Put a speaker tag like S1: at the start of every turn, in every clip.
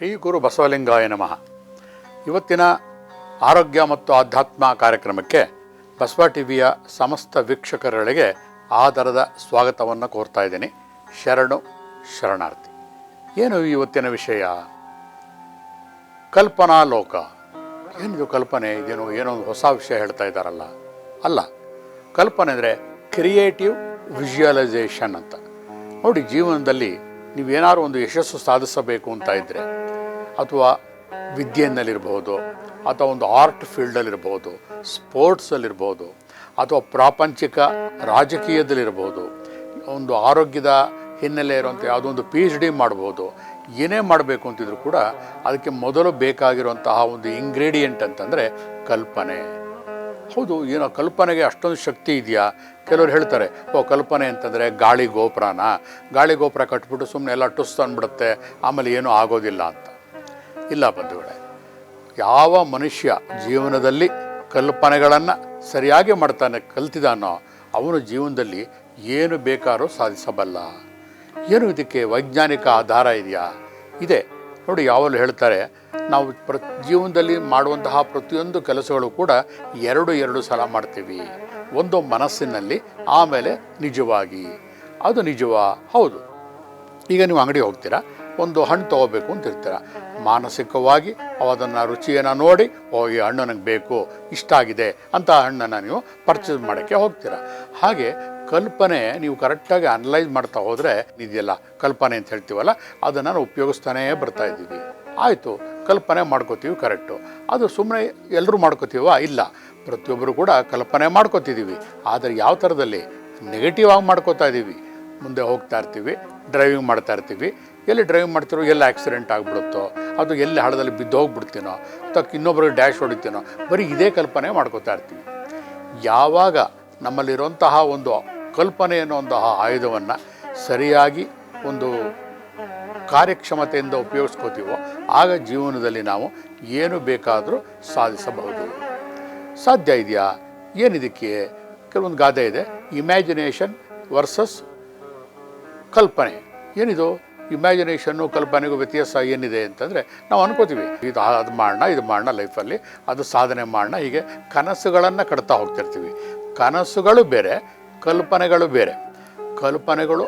S1: ಶ್ರೀ ಗುರು ಬಸವಲಿಂಗಾಯ ನಮಃ. ಇವತ್ತಿನ ಆರೋಗ್ಯ ಮತ್ತು ಆಧ್ಯಾತ್ಮ ಕಾರ್ಯಕ್ರಮಕ್ಕೆ ಬಸವ ಟಿವಿಯ ಸಮಸ್ತ ವೀಕ್ಷಕರುಗಳಿಗೆ ಆದರದ ಸ್ವಾಗತವನ್ನು ಕೋರ್ತಾ ಇದ್ದೀನಿ. ಶರಣು ಶರಣಾರ್ಥಿ. ಏನು ಇವತ್ತಿನ ವಿಷಯ? ಕಲ್ಪನಾ ಲೋಕ. ಏನಿದು ಕಲ್ಪನೆ? ಇದೇನು ಏನೋ ಒಂದು ಹೊಸ ವಿಷಯ ಹೇಳ್ತಾ ಇದ್ದಾರಲ್ಲ. ಅಲ್ಲ, ಕಲ್ಪನೆ ಅಂದರೆ ಕ್ರಿಯೇಟಿವ್ ವಿಜುವಲೈಸೇಷನ್ ಅಂತ. ನೋಡಿ, ಜೀವನದಲ್ಲಿ ನೀವೇನಾದ್ರು ಒಂದು ಯಶಸ್ಸು ಸಾಧಿಸಬೇಕು ಅಂತ ಇದ್ದರೆ ಅಥವಾ ವಿದ್ಯೆಯಲ್ಲಿರ್ಬೋದು ಅಥವಾ ಒಂದು ಆರ್ಟ್ ಫೀಲ್ಡಲ್ಲಿರ್ಬೋದು ಸ್ಪೋರ್ಟ್ಸಲ್ಲಿರ್ಬೋದು ಅಥವಾ ಪ್ರಾಪಂಚಿಕ ರಾಜಕೀಯದಲ್ಲಿರ್ಬೋದು, ಒಂದು ಆರೋಗ್ಯದ ಹಿನ್ನೆಲೆ ಇರುವಂಥ ಯಾವುದೋ ಒಂದು ಪಿ ಎಚ್ ಡಿ ಮಾಡ್ಬೋದು, ಏನೇ ಮಾಡಬೇಕು ಅಂತಿದ್ರು ಕೂಡ ಅದಕ್ಕೆ ಮೊದಲು ಬೇಕಾಗಿರುವಂತಹ ಒಂದು ಇಂಗ್ರೀಡಿಯೆಂಟ್ ಅಂತಂದರೆ ಕಲ್ಪನೆ. ಹೌದು, ಏನೋ ಕಲ್ಪನೆಗೆ ಅಷ್ಟೊಂದು ಶಕ್ತಿ ಇದೆಯಾ? ಕೆಲವರು ಹೇಳ್ತಾರೆ, ಓ ಕಲ್ಪನೆ ಅಂತಂದರೆ ಗಾಳಿ ಗೋಪುರನ? ಗಾಳಿ ಗೋಪುರ ಕಟ್ಬಿಟ್ಟು ಸುಮ್ಮನೆ ಎಲ್ಲ ಟುಸ್ ಅಂದ್ಬಿಡುತ್ತೆ, ಆಮೇಲೆ ಏನೂ ಆಗೋದಿಲ್ಲ ಅಂತ. ಇಲ್ಲ ಬಂಧುಗಳೇ. ಯಾವ ಮನುಷ್ಯ ಜೀವನದಲ್ಲಿ ಕಲ್ಪನೆಗಳನ್ನು ಸರಿಯಾಗಿ ಮಾಡ್ತಾನೆ, ಕಲ್ತಿದಾನೋ, ಅವನು ಜೀವನದಲ್ಲಿ ಏನು ಬೇಕಾದ್ರೂ ಸಾಧಿಸಬಲ್ಲ. ಏನು ಇದಕ್ಕೆ ವೈಜ್ಞಾನಿಕ ಆಧಾರ ಇದೆಯಾ? ಇದೆ. ನೋಡಿ, ಯಾವಾಗಲೂ ಹೇಳ್ತಾರೆ, ನಾವು ಪ್ರ, ಜೀವನದಲ್ಲಿ ಮಾಡುವಂತಹ ಪ್ರತಿಯೊಂದು ಕೆಲಸಗಳು ಕೂಡ ಎರಡು ಎರಡು ಸಲ ಮಾಡ್ತೀವಿ. ಒಂದು ಮನಸ್ಸಿನಲ್ಲಿ, ಆಮೇಲೆ ನಿಜವಾಗಿ. ಅದು ನಿಜವಾ? ಹೌದು. ಈಗ ನೀವು ಅಂಗಡಿಗೆ ಹೋಗ್ತೀರಾ? ಒಂದು ಹಣ್ಣು ತಗೋಬೇಕು ಅಂತ ಇರ್ತಾರೆ ಮಾನಸಿಕವಾಗಿ ಅದನ್ನು ರುಚಿಯನ್ನು ನೋಡಿ, ಓ, ಈ ಹಣ್ಣು ನನಗೆ ಬೇಕು, ಇಷ್ಟ ಆಗಿದೆ ಅಂತ ಹಣ್ಣನ್ನು ನೀವು ಪರ್ಚೇಸ್ ಮಾಡೋಕ್ಕೆ ಹೋಗ್ತೀರ. ಹಾಗೆ ಕಲ್ಪನೆ ನೀವು ಕರೆಕ್ಟಾಗಿ ಅನಲೈಸ್ ಮಾಡ್ತಾ ಹೋದರೆ ಇದೆಯಲ್ಲ, ಕಲ್ಪನೆ ಅಂತ ಹೇಳ್ತೀವಲ್ಲ, ಅದನ್ನು ಉಪಯೋಗಿಸ್ತಾನೇ ಬರ್ತಾ ಇದ್ದೀವಿ. ಆಯಿತು, ಕಲ್ಪನೆ ಮಾಡ್ಕೋತೀವಿ ಕರೆಕ್ಟು ಅದು ಸುಮ್ಮನೆ ಎಲ್ಲರೂ ಮಾಡ್ಕೋತೀವ? ಇಲ್ಲ. ಪ್ರತಿಯೊಬ್ಬರು ಕೂಡ ಕಲ್ಪನೆ ಮಾಡ್ಕೋತಿದ್ದೀವಿ ಆದರೆ ಯಾವ ಥರದಲ್ಲಿ ನೆಗೆಟಿವ್ ಆಗಿ ಮಾಡ್ಕೋತಾ ಇದ್ದೀವಿ ಮುಂದೆ ಹೋಗ್ತಾ ಇರ್ತೀವಿ ಡ್ರೈವಿಂಗ್ ಮಾಡ್ತಾ ಇರ್ತೀವಿ. ಎಲ್ಲಿ ಡ್ರೈವ್ ಮಾಡ್ತಿರೋ, ಎಲ್ಲಿ ಆಕ್ಸಿಡೆಂಟ್ ಆಗಿಬಿಡುತ್ತೋ, ಅದು ಎಲ್ಲಿ ಹಳ್ಳದಲ್ಲಿ ಬಿದ್ದು ಹೋಗ್ಬಿಡ್ತೀನೋ ಅಥವಾ ಇನ್ನೊಬ್ಬರಿಗೆ ಡ್ಯಾಶ್ ಹೊಡಿತೀನೋ, ಬರೀ ಇದೇ ಕಲ್ಪನೆ ಮಾಡ್ಕೋತಾ ಇರ್ತೀವಿ. ಯಾವಾಗ ನಮ್ಮಲ್ಲಿರುವಂತಹ ಒಂದು ಕಲ್ಪನೆ ಅನ್ನುವಂತಹ ಆಯುಧವನ್ನು ಸರಿಯಾಗಿ ಒಂದು ಕಾರ್ಯಕ್ಷಮತೆಯಿಂದ ಉಪಯೋಗಿಸ್ಕೋತೀವೋ, ಆಗ ಜೀವನದಲ್ಲಿ ನಾವು ಏನು ಬೇಕಾದರೂ ಸಾಧಿಸಬಹುದು. ಸಾಧ್ಯ ಇದೆಯಾ? ಏನಿದಕ್ಕೆ? ಕೆಲವೊಂದು ಗಾದೆ ಇದೆ. ಇಮ್ಯಾಜಿನೇಷನ್ ವರ್ಸಸ್ ಕಲ್ಪನೆ. ಏನಿದು? ಇಮ್ಯಾಜಿನೇಷನ್ನು ಕಲ್ಪನೆಗೂ ವ್ಯತ್ಯಾಸ ಏನಿದೆ ಅಂತಂದರೆ ನಾವು ಅನ್ಕೋತೀವಿ, ಇದು ಅದು ಮಾಡೋಣ ಇದು ಮಾಡೋಣ ಲೈಫಲ್ಲಿ, ಅದು ಸಾಧನೆ ಮಾಡೋಣ ಹೀಗೆ ಕನಸುಗಳನ್ನು ಕಟ್ತಾ ಹೋಗ್ತಿರ್ತೀವಿ. ಕನಸುಗಳು ಬೇರೆ, ಕಲ್ಪನೆಗಳು ಬೇರೆ. ಕಲ್ಪನೆಗಳು,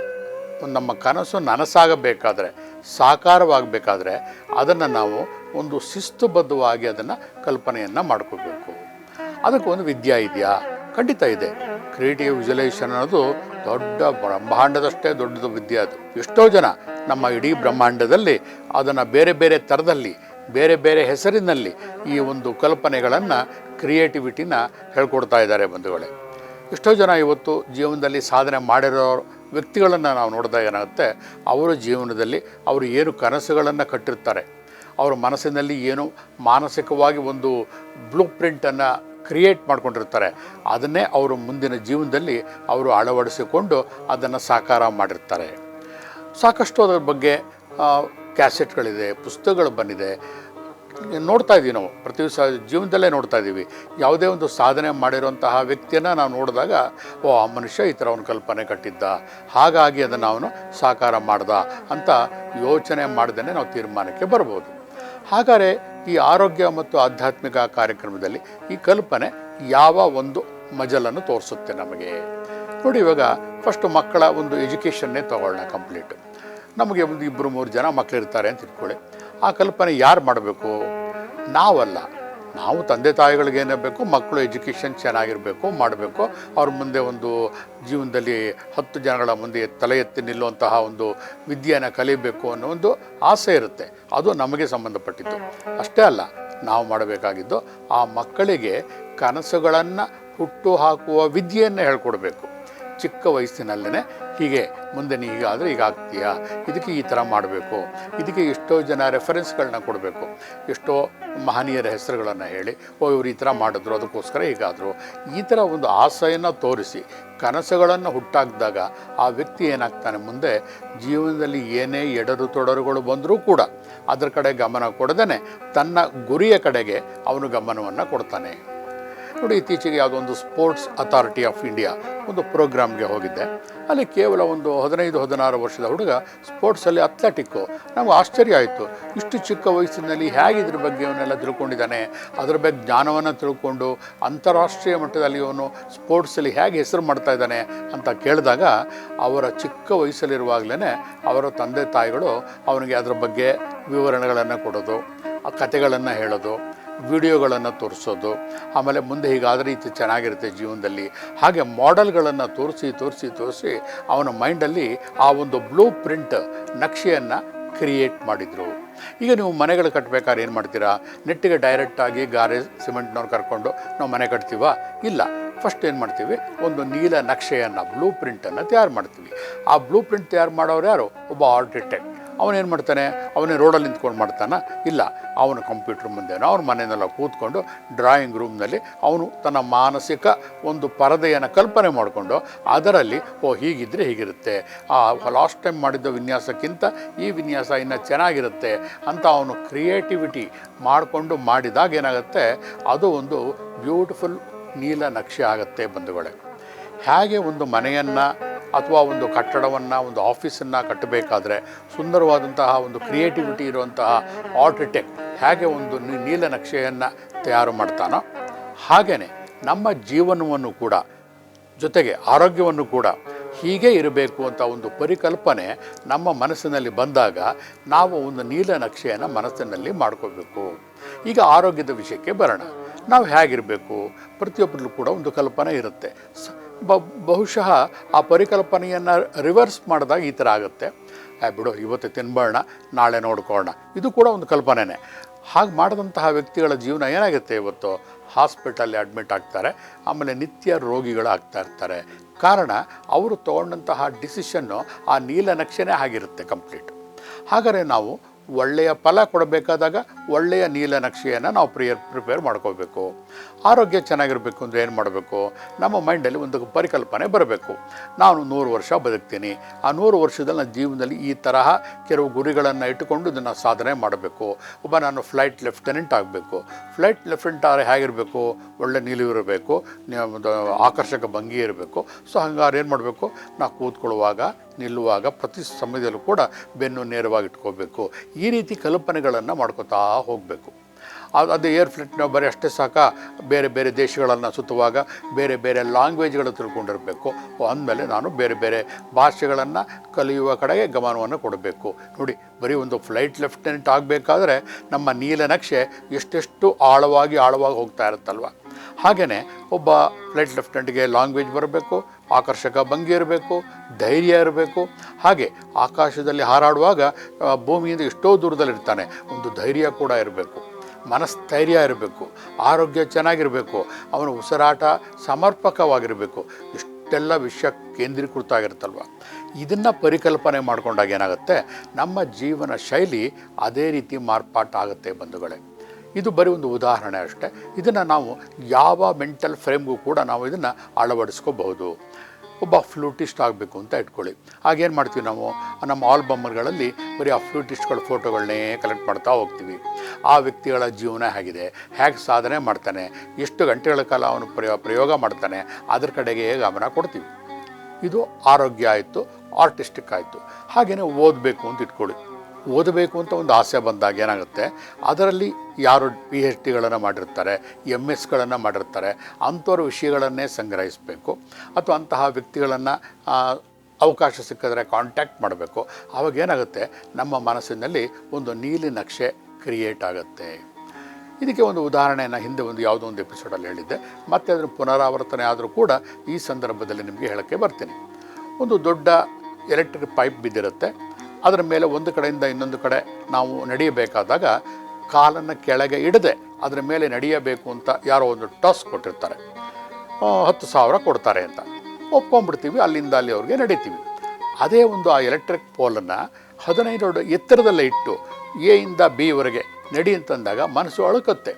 S1: ನಮ್ಮ ಕನಸು ನನಸಾಗಬೇಕಾದ್ರೆ, ಸಾಕಾರವಾಗಬೇಕಾದ್ರೆ ಅದನ್ನು ನಾವು ಒಂದು ಶಿಸ್ತುಬದ್ಧವಾಗಿ ಅದನ್ನು ಕಲ್ಪನೆಯನ್ನು ಮಾಡ್ಕೋಬೇಕು. ಅದಕ್ಕೆ ಒಂದು ವಿದ್ಯಾ ಇದೆಯಾ? ಖಂಡಿತ ಇದೆ. ಕ್ರಿಯೇಟಿವ್ ವಿಜುಲೈಸೇಷನ್ ಅನ್ನೋದು ದೊಡ್ಡ ಬ್ರಹ್ಮಾಂಡದಷ್ಟೇ ದೊಡ್ಡದು ವಿದ್ಯೆ ಅದು. ಎಷ್ಟೋ ಜನ ನಮ್ಮ ಇಡೀ ಬ್ರಹ್ಮಾಂಡದಲ್ಲಿ, ಅದನ್ನು ಬೇರೆ ಬೇರೆ ಥರದಲ್ಲಿ ಬೇರೆ ಬೇರೆ ಹೆಸರಿನಲ್ಲಿ ಈ ಒಂದು ಕಲ್ಪನೆಗಳನ್ನು ಕ್ರಿಯೇಟಿವಿಟಿನ ಹೇಳ್ಕೊಡ್ತಾ ಇದ್ದಾರೆ ಬಂಧುಗಳೇ. ಎಷ್ಟೋ ಜನ ಇವತ್ತು ಜೀವನದಲ್ಲಿ ಸಾಧನೆ ಮಾಡಿರೋ ವ್ಯಕ್ತಿಗಳನ್ನು ನಾವು ನೋಡಿದಾಗ ಏನಾಗುತ್ತೆ, ಅವರ ಜೀವನದಲ್ಲಿ ಅವರು ಏನು ಕನಸುಗಳನ್ನು ಕಟ್ಟಿರ್ತಾರೆ. ಅವರ ಮನಸ್ಸಿನಲ್ಲಿ ಏನು ಮಾನಸಿಕವಾಗಿ ಒಂದು ಬ್ಲೂ ಪ್ರಿಂಟನ್ನು ಕ್ರಿಯೇಟ್ ಮಾಡ್ಕೊಂಡಿರ್ತಾರೆ. ಅದನ್ನೇ ಅವರು ಮುಂದಿನ ಜೀವನದಲ್ಲಿ ಅವರು ಅಳವಡಿಸಿಕೊಂಡು ಅದನ್ನು ಸಾಕಾರ ಮಾಡಿರ್ತಾರೆ. ಸಾಕಷ್ಟು ಅದರ ಬಗ್ಗೆ ಕ್ಯಾಸೆಟ್ಗಳಿದೆ, ಪುಸ್ತಕಗಳು ಬಂದಿದೆ. ನೋಡ್ತಾ ಇದ್ದೀವಿ ನಾವು, ಪ್ರತಿ ದಿವಸ ಜೀವನದಲ್ಲೇ ನೋಡ್ತಾ ಇದ್ದೀವಿ ಯಾವುದೇ ಒಂದು ಸಾಧನೆ ಮಾಡಿರುವಂತಹ ವ್ಯಕ್ತಿಯನ್ನು ನಾವು ನೋಡಿದಾಗ, ಓ, ಆ ಮನುಷ್ಯ ಈ ಥರ ಅವನು ಕಲ್ಪನೆ ಕಟ್ಟಿದ್ದ, ಹಾಗಾಗಿ ಅದನ್ನು ಅವನು ಸಾಕಾರ ಮಾಡ್ದ ಅಂತ ಯೋಚನೆ ಮಾಡ್ದೇ ನಾವು ತೀರ್ಮಾನಕ್ಕೆ ಬರ್ಬೋದು. ಹಾಗಾದರೆ ಈ ಆರೋಗ್ಯ ಮತ್ತು ಆಧ್ಯಾತ್ಮಿಕ ಕಾರ್ಯಕ್ರಮದಲ್ಲಿ ಈ ಕಲ್ಪನೆ ಯಾವ ಒಂದು ಮಜಲನ್ನು ತೋರಿಸುತ್ತೆ ನಮಗೆ. ನೋಡಿ ಇವಾಗ ಫಸ್ಟ್ ಮಕ್ಕಳ ಒಂದು ಎಜುಕೇಷನ್ನೇ ತಗೊಳ್ಳೋಣ ಕಂಪ್ಲೀಟ್ ನಮಗೆ ಒಂದು ಇಬ್ಬರು ಮೂರು ಜನ ಮಕ್ಕಳಿರ್ತಾರೆ ಅಂತ ಇಟ್ಕೊಳ್ಳಿ ಆ ಕಲ್ಪನೆ ಯಾರು ಮಾಡಬೇಕು? ನಾವಲ್ಲ. ನಾವು ತಂದೆ ತಾಯಿಗಳಿಗೆ ಏನಬೇಕು ಮಕ್ಕಳು ಎಜುಕೇಷನ್ ಚೆನ್ನಾಗಿರಬೇಕು, ಮಾಡಬೇಕು. ಅವ್ರ ಮುಂದೆ ಒಂದು ಜೀವನದಲ್ಲಿ ಹತ್ತು ಜನಗಳ ಮುಂದೆ ತಲೆ ಎತ್ತಿ ನಿಲ್ಲುವಂತಹ ಒಂದು ವಿದ್ಯೆಯನ್ನು ಕಲಿಬೇಕು ಅನ್ನೋ ಒಂದು ಆಸೆ ಇರುತ್ತೆ. ಅದು ನಮಗೆ ಸಂಬಂಧಪಟ್ಟಿದ್ದು. ಅಷ್ಟೇ ಅಲ್ಲ, ನಾವು ಮಾಡಬೇಕಾಗಿದ್ದು ಆ ಮಕ್ಕಳಿಗೆ ಕನಸುಗಳನ್ನು ಹುಟ್ಟು ಹಾಕುವ ವಿದ್ಯೆಯನ್ನು ಹೇಳ್ಕೊಡ್ಬೇಕು. ಚಿಕ್ಕ ವಯಸ್ಸಿನಲ್ಲೇ ಹೀಗೆ ಮುಂದೆ ನೀ ಹೀಗಾದರೆ ಈಗ ಆಗ್ತೀಯಾ? ಇದಕ್ಕೆ ಈ ಥರ ಮಾಡಬೇಕು. ಇದಕ್ಕೆ ಎಷ್ಟೋ ಜನ ರೆಫರೆನ್ಸ್ಗಳನ್ನ ಕೊಡಬೇಕು. ಎಷ್ಟೋ ಮಹನೀಯರ ಹೆಸರುಗಳನ್ನು ಹೇಳಿ, ಓ, ಇವರು ಈ ಥರ ಮಾಡಿದ್ರು, ಅದಕ್ಕೋಸ್ಕರ ಹೀಗಾದರು. ಈ ಥರ ಒಂದು ಆಸೆಯನ್ನು ತೋರಿಸಿ, ಕನಸುಗಳನ್ನು ಹುಟ್ಟಾಕಿದಾಗ ಆ ವ್ಯಕ್ತಿ ಏನಾಗ್ತಾನೆ ಮುಂದೆ, ಜೀವನದಲ್ಲಿ ಏನೇ ಎಡರು ತೊಡರುಗಳು ಬಂದರೂ ಕೂಡ ಅದರ ಕಡೆ ಗಮನ ಕೊಡದೇ ತನ್ನ ಗುರಿಯ ಕಡೆಗೆ ಅವನು ಗಮನವನ್ನು ಕೊಡ್ತಾನೆ. ನೋಡಿ, ಇತ್ತೀಚೆಗೆ ಯಾವುದೊಂದು ಸ್ಪೋರ್ಟ್ಸ್ ಅಥಾರಿಟಿ ಆಫ್ ಇಂಡಿಯಾ ಒಂದು ಪ್ರೋಗ್ರಾಮ್ಗೆ ಹೋಗಿದ್ದೆ. ಅಲ್ಲಿ ಕೇವಲ ಒಂದು ಹದಿನೈದು, ಹದಿನಾರು ವರ್ಷದ ಹುಡುಗ ಸ್ಪೋರ್ಟ್ಸಲ್ಲಿ ಅಥ್ಲೆಟಿಕ್ಕು ನಮ್ಗೆ ಆಶ್ಚರ್ಯ ಆಯಿತು. ಇಷ್ಟು ಚಿಕ್ಕ ವಯಸ್ಸಿನಲ್ಲಿ ಹೇಗೆ ಇದ್ರ ಬಗ್ಗೆ ಅವನ್ನೆಲ್ಲ ತಿಳ್ಕೊಂಡಿದ್ದಾನೆ? ಅದರ ಬಗ್ಗೆ ಜ್ಞಾನವನ್ನು ತಿಳ್ಕೊಂಡು ಅಂತಾರಾಷ್ಟ್ರೀಯ ಮಟ್ಟದಲ್ಲಿ ಅವನು ಸ್ಪೋರ್ಟ್ಸಲ್ಲಿ ಹೇಗೆ ಹೆಸರು ಮಾಡ್ತಾ ಇದ್ದಾನೆ ಅಂತ ಕೇಳಿದಾಗ, ಅವರ ಚಿಕ್ಕ ವಯಸ್ಸಲ್ಲಿರುವಾಗಲೇ ಅವರ ತಂದೆ ತಾಯಿಗಳು ಅವನಿಗೆ ಅದರ ಬಗ್ಗೆ ವಿವರಣೆಗಳನ್ನು ಕೊಡೋದು, ಆ ಕಥೆಗಳನ್ನು ಹೇಳೋದು ವಿಡಿಯೋಗಳನ್ನು ತೋರಿಸೋದು, ಆಮೇಲೆ ಮುಂದೆ ಹೀಗಾದರೆ ಇದು ಚೆನ್ನಾಗಿರುತ್ತೆ ಜೀವನದಲ್ಲಿ. ಹಾಗೆ ಮಾಡೆಲ್ಗಳನ್ನು ತೋರಿಸಿ ತೋರಿಸಿ ತೋರಿಸಿ ಅವನ ಮೈಂಡಲ್ಲಿ ಆ ಒಂದು ಬ್ಲೂ ಪ್ರಿಂಟ್ ನಕ್ಷೆಯನ್ನು ಕ್ರಿಯೇಟ್ ಮಾಡಿದರು. ಈಗ ನೀವು ಮನೆಗಳು ಕಟ್ಟಬೇಕಾದ್ರೆ ಏನು ಮಾಡ್ತೀರಾ? ನೆಟ್ಟಿಗೆ ಡೈರೆಕ್ಟಾಗಿ ಗಾರೆ ಸಿಮೆಂಟ್ನವ್ರು ಕರ್ಕೊಂಡು ನಾವು ಮನೆ ಕಟ್ತೀವ? ಇಲ್ಲ. ಫಸ್ಟ್ ಏನು ಮಾಡ್ತೀವಿ? ಒಂದು ನೀಲ ನಕ್ಷೆಯನ್ನು, ಬ್ಲೂ ಪ್ರಿಂಟನ್ನು ತಯಾರು ಮಾಡ್ತೀವಿ. ಆ ಬ್ಲೂ ಪ್ರಿಂಟ್ ತಯಾರು ಮಾಡೋರು ಯಾರು? ಒಬ್ಬ ಆರ್ಕಿಟೆಕ್ಟ್ ಅವನೇನು ಮಾಡ್ತಾನೆ? ಅವನೇ ರೋಡಲ್ಲಿ ನಿಂತ್ಕೊಂಡು ಮಾಡ್ತಾನ? ಇಲ್ಲ, ಅವನ ಕಂಪ್ಯೂಟರ್ ಮುಂದೆನೋ ಅವ್ನ ಮನೆಯಲ್ಲ ಕೂತ್ಕೊಂಡು ಡ್ರಾಯಿಂಗ್ ರೂಮ್ನಲ್ಲಿ ಅವನು ತನ್ನ ಮಾನಸಿಕ ಒಂದು ಪರದೆಯನ್ನು ಕಲ್ಪನೆ ಮಾಡಿಕೊಂಡು ಅದರಲ್ಲಿ, ಓ ಹೀಗಿದ್ದರೆ ಹೀಗಿರುತ್ತೆ. ಆ ಲಾಸ್ಟ್ ಟೈಮ್ ಮಾಡಿದ್ದ ವಿನ್ಯಾಸಕ್ಕಿಂತ ಈ ವಿನ್ಯಾಸ ಇನ್ನು ಚೆನ್ನಾಗಿರುತ್ತೆ ಅಂತ ಅವನು ಕ್ರಿಯೇಟಿವಿಟಿ ಮಾಡಿಕೊಂಡು ಮಾಡಿದಾಗ ಏನಾಗುತ್ತೆ? ಅದು ಒಂದು ಬ್ಯೂಟಿಫುಲ್ ನೀಲ ನಕ್ಷೆ ಆಗುತ್ತೆ ಬಂಧುಗಳೇ. ಹೇಗೆ ಒಂದು ಮನೆಯನ್ನು ಅಥವಾ ಒಂದು ಕಟ್ಟಡವನ್ನು, ಒಂದು ಆಫೀಸನ್ನು ಕಟ್ಟಬೇಕಾದ್ರೆ ಸುಂದರವಾದಂತಹ ಒಂದು ಕ್ರಿಯೇಟಿವಿಟಿ ಇರುವಂತಹ ಆರ್ಟಿಟೆಕ್ ಹೇಗೆ ಒಂದು ನೀಲ ನಕ್ಷೆಯನ್ನು ತಯಾರು ಮಾಡ್ತಾನೋ ಹಾಗೆಯೇ ನಮ್ಮ ಜೀವನವನ್ನು ಕೂಡ, ಜೊತೆಗೆ ಆರೋಗ್ಯವನ್ನು ಕೂಡ ಹೀಗೆ ಇರಬೇಕು ಅಂತ ಒಂದು ಪರಿಕಲ್ಪನೆ ನಮ್ಮ ಮನಸ್ಸಿನಲ್ಲಿ ಬಂದಾಗ ನಾವು ಒಂದು ನೀಲ ನಕ್ಷೆಯನ್ನು ಮನಸ್ಸಿನಲ್ಲಿ ಮಾಡ್ಕೋಬೇಕು ಈಗ ಆರೋಗ್ಯದ ವಿಷಯಕ್ಕೆ ಬರೋಣ. ನಾವು ಹೇಗಿರಬೇಕು? ಪ್ರತಿಯೊಬ್ಬರಲ್ಲೂ ಕೂಡ ಒಂದು ಕಲ್ಪನೆ ಇರುತ್ತೆ. ಬ ಬಹುಶಃ ಆ ಪರಿಕಲ್ಪನೆಯನ್ನು ರಿವರ್ಸ್ ಮಾಡಿದಾಗ ಈ ಥರ ಆಗುತ್ತೆ. ಬಿಡು, ಇವತ್ತು ತಿನ್ಬೋಣ ನಾಳೆ ನೋಡ್ಕೊಳ್ಳೋಣ ಇದು ಕೂಡ ಒಂದು ಕಲ್ಪನೆನೇ. ಹಾಗೆ ಮಾಡಿದಂತಹ ವ್ಯಕ್ತಿಗಳ ಜೀವನ ಏನಾಗುತ್ತೆ ಇವತ್ತು? ಹಾಸ್ಪಿಟಲ್ಲಿ ಅಡ್ಮಿಟ್ ಆಗ್ತಾರೆ, ಆಮೇಲೆ ನಿತ್ಯ ರೋಗಿಗಳು ಆಗ್ತಾ ಇರ್ತಾರೆ. ಕಾರಣ, ಅವರು ತೊಗೊಂಡಂತಹ ಡಿಸಿಷನ್ನು ಆ ನೀಲನಕ್ಷೆನೇ ಆಗಿರುತ್ತೆ ಕಂಪ್ಲೀಟ್ ಹಾಗಾದರೆ ನಾವು ಒಳ್ಳೆಯ ಫಲ ಕೊಡಬೇಕಾದಾಗ ಒಳ್ಳೆಯ ನೀಲನಕ್ಷೆಯನ್ನು ನಾವು ಪ್ರಿಯರ್ ಪ್ರಿಪೇರ್ ಮಾಡ್ಕೋಬೇಕು ಆರೋಗ್ಯ ಚೆನ್ನಾಗಿರಬೇಕು ಅಂದರೆ ಏನು ಮಾಡಬೇಕು? ನಮ್ಮ ಮೈಂಡಲ್ಲಿ ಒಂದು ಪರಿಕಲ್ಪನೆ ಬರಬೇಕು. ನಾನು ನೂರು ವರ್ಷ ಬದುಕ್ತೀನಿ. ಆ ನೂರು ವರ್ಷದಲ್ಲಿ ನನ್ನ ಜೀವನದಲ್ಲಿ ಈ ತರಹ ಕೆಲವು ಗುರಿಗಳನ್ನು ಇಟ್ಟುಕೊಂಡು ಇದನ್ನು ಸಾಧನೆ ಮಾಡಬೇಕು. ಒಬ್ಬ ನಾನು ಫ್ಲೈಟ್ ಲೆಫ್ಟಿನೆಂಟ್ ಆಗಬೇಕು. ಫ್ಲೈಟ್ ಲೆಫ್ಟಿನೆಂಟ್ ಆದರೆ ಹೇಗಿರಬೇಕು? ಒಳ್ಳೆ ನೀಲಿ ಇರಬೇಕು, ಒಂದು ಆಕರ್ಷಕ ಭಂಗಿ ಇರಬೇಕು. ಸೊ ಹಂಗಾರೆ ಏನು ಮಾಡಬೇಕು? ನಾವು ಕೂತ್ಕೊಳ್ಳುವಾಗ, ನಿಲ್ಲುವಾಗ ಪ್ರತಿ ಸಮಯದಲ್ಲೂ ಕೂಡ ಬೆನ್ನು ನೇರವಾಗಿ ಇಟ್ಕೋಬೇಕು. ಈ ರೀತಿ ಕಲ್ಪನೆಗಳನ್ನು ಮಾಡ್ಕೋತಾ ಹೋಗಬೇಕು. ಅದು ಅದು ಏರ್ ಫ್ಲೈಟ್ನ ಬರೀ ಅಷ್ಟೇ ಸಾಕ. ಬೇರೆ ಬೇರೆ ದೇಶಗಳನ್ನು ಸುತ್ತುವಾಗ ಬೇರೆ ಬೇರೆ ಲ್ಯಾಂಗ್ವೇಜ್ಗಳು ತಿಳ್ಕೊಂಡಿರಬೇಕು. ಅಂದಮೇಲೆ ನಾನು ಬೇರೆ ಬೇರೆ ಭಾಷೆಗಳನ್ನು ಕಲಿಯುವ ಕಡೆಗೆ ಗಮನವನ್ನು ಕೊಡಬೇಕು. ನೋಡಿ, ಬರೀ ಒಂದು ಫ್ಲೈಟ್ ಲೆಫ್ಟಿನೆಂಟ್ ಆಗಬೇಕಾದ್ರೆ ನಮ್ಮ ನೀಲನಕ್ಷೆ ಎಷ್ಟೆಷ್ಟು ಆಳವಾಗಿ ಆಳವಾಗಿ ಹೋಗ್ತಾ ಇರುತ್ತಲ್ವ? ಹಾಗೆಯೇ ಒಬ್ಬ ಫ್ಲೈಟ್ ಲೆಫ್ಟಿನೆಂಟ್ಗೆ ಲ್ಯಾಂಗ್ವೇಜ್ ಬರಬೇಕು, ಆಕರ್ಷಕ ಭಂಗಿ ಇರಬೇಕು, ಧೈರ್ಯ ಇರಬೇಕು. ಹಾಗೆ ಆಕಾಶದಲ್ಲಿ ಹಾರಾಡುವಾಗ ಭೂಮಿಯಿಂದ ಎಷ್ಟೋ ದೂರದಲ್ಲಿರ್ತಾನೆ. ಒಂದು ಧೈರ್ಯ ಕೂಡ ಇರಬೇಕು. ಮನಸ್ಥೈರ್ಯ ಇರಬೇಕು, ಆರೋಗ್ಯ ಚೆನ್ನಾಗಿರಬೇಕು, ಅವನ ಉಸಿರಾಟ ಸಮರ್ಪಕವಾಗಿರಬೇಕು. ಇಷ್ಟೆಲ್ಲ ವಿಷಯ ಕೇಂದ್ರೀಕೃತ ಆಗಿರುತ್ತಲ್ವ ಇದನ್ನು ಪರಿಕಲ್ಪನೆ ಮಾಡಿಕೊಂಡಾಗ ಏನಾಗುತ್ತೆ? ನಮ್ಮ ಜೀವನ ಶೈಲಿ ಅದೇ ರೀತಿ ಮಾರ್ಪಾಟಾಗುತ್ತೆ ಬಂಧುಗಳೇ. ಇದು ಬರೀ ಒಂದು ಉದಾಹರಣೆ ಅಷ್ಟೇ. ಇದನ್ನು ನಾವು ಯಾವ ಮೆಂಟಲ್ ಫ್ರೇಮ್ಗೂ ಕೂಡ ನಾವು ಇದನ್ನು ಅಳವಡಿಸ್ಕೋಬಹುದು. ಒಬ್ಬ ಫ್ಲೂಟಿಸ್ಟ್ ಆಗಬೇಕು ಅಂತ ಇಟ್ಕೊಳ್ಳಿ. ಹಾಗೇನು ಮಾಡ್ತೀವಿ ನಾವು? ನಮ್ಮ ಆಲ್ಬಮ್ಗಳಲ್ಲಿ ಬರೀ ಆ ಫ್ಲೂಟಿಸ್ಟ್ಗಳ ಫೋಟೋಗಳನ್ನೇ ಕಲೆಕ್ಟ್ ಮಾಡ್ತಾ ಹೋಗ್ತೀವಿ. ಆ ವ್ಯಕ್ತಿಗಳ ಜೀವನ ಹೇಗಿದೆ? ಹೇಗೆ ಸಾಧನೆ ಮಾಡ್ತಾನೆ? ಎಷ್ಟು ಗಂಟೆಗಳ ಕಾಲ ಅವನು ಪ್ರಯೋ, ಪ್ರಯೋಗ ಮಾಡ್ತಾನೆ? ಅದ್ರ ಕಡೆಗೆ ಗಮನ ಕೊಡ್ತೀವಿ. ಇದು ಆರೋಗ್ಯ ಆಯಿತು, ಆರ್ಟಿಸ್ಟಿಕ್ ಆಯಿತು. ಹಾಗೆಯೇ ಓದಬೇಕು ಅಂತ ಇಟ್ಕೊಳ್ಳಿ. ಓದಬೇಕು ಅಂತ ಒಂದು ಆಸೆ ಬಂದಾಗ ಏನಾಗುತ್ತೆ? ಅದರಲ್ಲಿ ಯಾರು ಪಿ ಎಚ್ ಡಿಗಳನ್ನು ಮಾಡಿರ್ತಾರೆ ಎಂ ಎಸ್ಗಳನ್ನು ಮಾಡಿರ್ತಾರೆ, ಅಂಥವ್ರ ವಿಷಯಗಳನ್ನೇ ಸಂಗ್ರಹಿಸಬೇಕು. ಅಥವಾ ಅಂತಹ ವ್ಯಕ್ತಿಗಳನ್ನು ಅವಕಾಶ ಸಿಕ್ಕಿದ್ರೆ ಕಾಂಟ್ಯಾಕ್ಟ್ ಮಾಡಬೇಕು. ಆವಾಗ ಏನಾಗುತ್ತೆ? ನಮ್ಮ ಮನಸ್ಸಿನಲ್ಲಿ ಒಂದು ನೀಲಿ ನಕ್ಷೆ ಕ್ರಿಯೇಟ್ ಆಗುತ್ತೆ. ಇದಕ್ಕೆ ಒಂದು ಉದಾಹರಣೆಯನ್ನು ಹಿಂದೆ ಒಂದು ಯಾವುದೋ ಒಂದು ಎಪಿಸೋಡಲ್ಲಿ ಹೇಳಿದ್ದೆ. ಮತ್ತೆ ಅದರ ಪುನರಾವರ್ತನೆ ಆದರೂ ಕೂಡ ಈ ಸಂದರ್ಭದಲ್ಲಿ ನಿಮಗೆ ಹೇಳೋಕ್ಕೆ ಬರ್ತೀನಿ. ಒಂದು ದೊಡ್ಡ ಎಲೆಕ್ಟ್ರಿಕ್ ಪೈಪ್ ಬಿದ್ದಿರುತ್ತೆ. ಅದರ ಮೇಲೆ ಒಂದು ಕಡೆಯಿಂದ ಇನ್ನೊಂದು ಕಡೆ ನಾವು ನಡೆಯಬೇಕಾದಾಗ ಕಾಲನ್ನು ಕೆಳಗೆ ಇಡದೆ ಅದರ ಮೇಲೆ ನಡೆಯಬೇಕು ಅಂತ ಯಾರೋ ಒಂದು ಟಾಸ್ ಕೊಟ್ಟಿರ್ತಾರೆ. ಹತ್ತು ಸಾವಿರ ಕೊಡ್ತಾರೆ ಅಂತ. ಒಪ್ಕೊಂಡ್ಬಿಡ್ತೀವಿ, ಅಲ್ಲಿಂದ ಅಲ್ಲಿ ಅವ್ರಿಗೆ ನಡೀತೀವಿ. ಅದೇ ಒಂದು ಆ ಎಲೆಕ್ಟ್ರಿಕ್ ಪೋಲನ್ನು ಹದಿನೈದು ಎತ್ತರದಲ್ಲೇ ಇಟ್ಟು ಎ ಇಂದ ಬಿವರೆಗೆ ನಡಿ ಅಂತಂದಾಗ ಮನಸ್ಸು ಅಳುಕತ್ತೆ.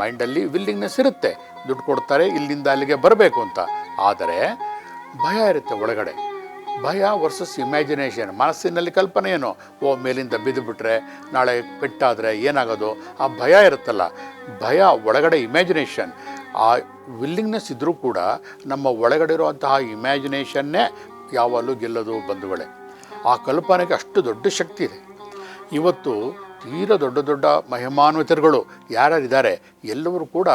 S1: ಮೈಂಡಲ್ಲಿ ವಿಲ್ಲಿಂಗ್ನೆಸ್ ಇರುತ್ತೆ. ದುಡ್ಡು ಕೊಡ್ತಾರೆ, ಇಲ್ಲಿಂದ ಅಲ್ಲಿಗೆ ಬರಬೇಕು ಅಂತ. ಆದರೆ ಭಯ ಇರುತ್ತೆ ಒಳಗಡೆ. ಭಯ ವರ್ಸಸ್ ಇಮ್ಯಾಜಿನೇಷನ್ ಮನಸ್ಸಿನಲ್ಲಿ ಕಲ್ಪನೆ ಏನು? ಓ, ಮೇಲಿಂದ ಬಿದ್ದುಬಿಟ್ರೆ, ನಾಳೆ ಪೆಟ್ಟಾದರೆ ಏನಾಗೋದು? ಆ ಭಯ ಇರುತ್ತಲ್ಲ. ಭಯ ಒಳಗಡೆ ಇಮ್ಯಾಜಿನೇಷನ್ ಆ ವಿಲ್ಲಿಂಗ್ನೆಸ್ ಇದ್ದರೂ ಕೂಡ ನಮ್ಮ ಒಳಗಡೆ ಇರುವಂತಹ ಇಮ್ಯಾಜಿನೇಷನ್ನೇ ಯಾವಾಗಲೂ ಗೆಲ್ಲೋದು ಬಂಧುಗಳೇ. ಆ ಕಲ್ಪನೆಗೆ ಅಷ್ಟು ದೊಡ್ಡ ಶಕ್ತಿ ಇದೆ. ಇವತ್ತು ತೀರ ದೊಡ್ಡ ದೊಡ್ಡ ಮಹಿಮಾನ್ವಿತರುಗಳು ಯಾರ್ಯಾರಿದ್ದಾರೆ, ಎಲ್ಲರೂ ಕೂಡ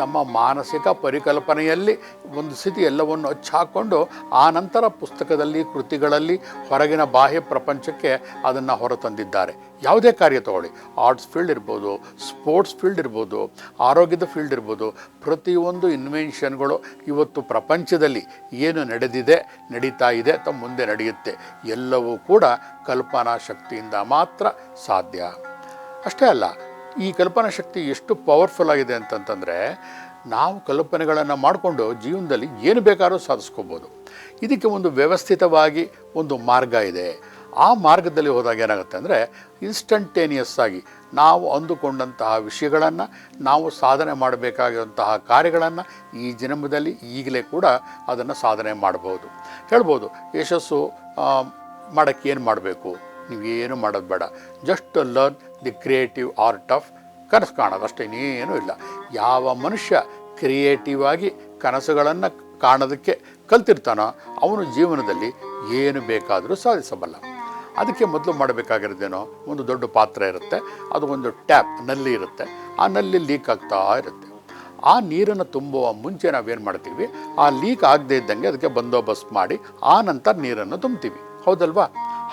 S1: ತಮ್ಮ ಮಾನಸಿಕ ಪರಿಕಲ್ಪನೆಯಲ್ಲಿ ಒಂದು ಸ್ಥಿತಿ ಎಲ್ಲವನ್ನು ಹಚ್ಚಾಕೊಂಡು ಆ ನಂತರ ಪುಸ್ತಕದಲ್ಲಿ, ಕೃತಿಗಳಲ್ಲಿ, ಹೊರಗಿನ ಬಾಹ್ಯ ಪ್ರಪಂಚಕ್ಕೆ ಅದನ್ನು ಹೊರತಂದಿದ್ದಾರೆ. ಯಾವುದೇ ಕಾರ್ಯ ತಗೊಳ್ಳಿ. ಆರ್ಟ್ಸ್ ಫೀಲ್ಡ್ ಇರ್ಬೋದು ಸ್ಪೋರ್ಟ್ಸ್ ಫೀಲ್ಡ್ ಇರ್ಬೋದು, ಆರೋಗ್ಯದ ಫೀಲ್ಡ್ ಇರ್ಬೋದು, ಪ್ರತಿಯೊಂದು ಇನ್ವೆನ್ಷನ್ಗಳು ಇವತ್ತು ಪ್ರಪಂಚದಲ್ಲಿ ಏನು ನಡೆದಿದೆ, ನಡೀತಾ ಇದೆ ಅಥವಾ ಮುಂದೆ ನಡೆಯುತ್ತೆ. ಎಲ್ಲವೂ ಕೂಡ ಕಲ್ಪನಾ ಶಕ್ತಿಯಿಂದ ಮಾತ್ರ ಸಾಧ್ಯ. ಅಷ್ಟೇ ಅಲ್ಲ, ಈ ಕಲ್ಪನಾ ಶಕ್ತಿ ಎಷ್ಟು ಪವರ್ಫುಲ್ ಆಗಿದೆ ಅಂತಂತಂದರೆ, ನಾವು ಕಲ್ಪನೆಗಳನ್ನು ಮಾಡಿಕೊಂಡು ಜೀವನದಲ್ಲಿ ಏನು ಬೇಕಾದ್ರೂ ಸಾಧಿಸ್ಕೋಬೋದು. ಇದಕ್ಕೆ ಒಂದು ವ್ಯವಸ್ಥಿತವಾಗಿ ಒಂದು ಮಾರ್ಗ ಇದೆ. ಆ ಮಾರ್ಗದಲ್ಲಿ ಹೋದಾಗ ಏನಾಗುತ್ತೆ ಅಂದರೆ ಇನ್ಸ್ಟಂಟೇನಿಯಸ್ ಆಗಿ ನಾವು ಅಂದುಕೊಂಡಂತಹ ವಿಷಯಗಳನ್ನು, ನಾವು ಸಾಧನೆ ಮಾಡಬೇಕಾಗಿರುವಂತಹ ಕಾರ್ಯಗಳನ್ನು ಈ ಜನ್ಮದಲ್ಲಿ ಈಗಲೇ ಕೂಡ ಅದನ್ನು ಸಾಧನೆ ಮಾಡ್ಬೋದು. ಹೇಳ್ಬೋದು, ಯಶಸ್ಸು ಮಾಡೋಕ್ಕೆ ಏನು ಮಾಡಬೇಕು? ನೀವೇನು ಮಾಡೋದು ಬೇಡ. Just learn the creative art of ಕನಸು ಕಾಣೋದು ಅಷ್ಟೇ, ಇನ್ನೇನೂ ಇಲ್ಲ. ಯಾವ ಮನುಷ್ಯ ಕ್ರಿಯೇಟಿವ್ ಆಗಿ ಕನಸುಗಳನ್ನು ಕಾಣೋದಕ್ಕೆ ಕಲ್ತಿರ್ತಾನೋ ಅವನು ಜೀವನದಲ್ಲಿ ಏನು ಬೇಕಾದರೂ ಸಾಧಿಸಬಲ್ಲ. ಅದಕ್ಕೆ ಮೊದಲು ಮಾಡಬೇಕಾಗಿರೋದೇನೋ, ಒಂದು ದೊಡ್ಡ ಪಾತ್ರೆ ಇರುತ್ತೆ, ಅದು ಒಂದು ಟ್ಯಾಪ್, ನಲ್ಲಿ ಇರುತ್ತೆ. ಆ ನಲ್ಲಿ ಲೀಕ್ ಆಗ್ತಾ ಇರುತ್ತೆ. ಆ ನೀರನ್ನು ತುಂಬುವ ಮುಂಚೆ ನಾವೇನು ಮಾಡ್ತೀವಿ, ಆ ಲೀಕ್ ಆಗದೇ ಇದ್ದಂಗೆ ಅದಕ್ಕೆ ಬಂದೋಬಸ್ತ್ ಮಾಡಿ, ಆ ನಂತರ ನೀರನ್ನು ತುಂಬ್ತೀವಿ ಹೌದಲ್ವಾ?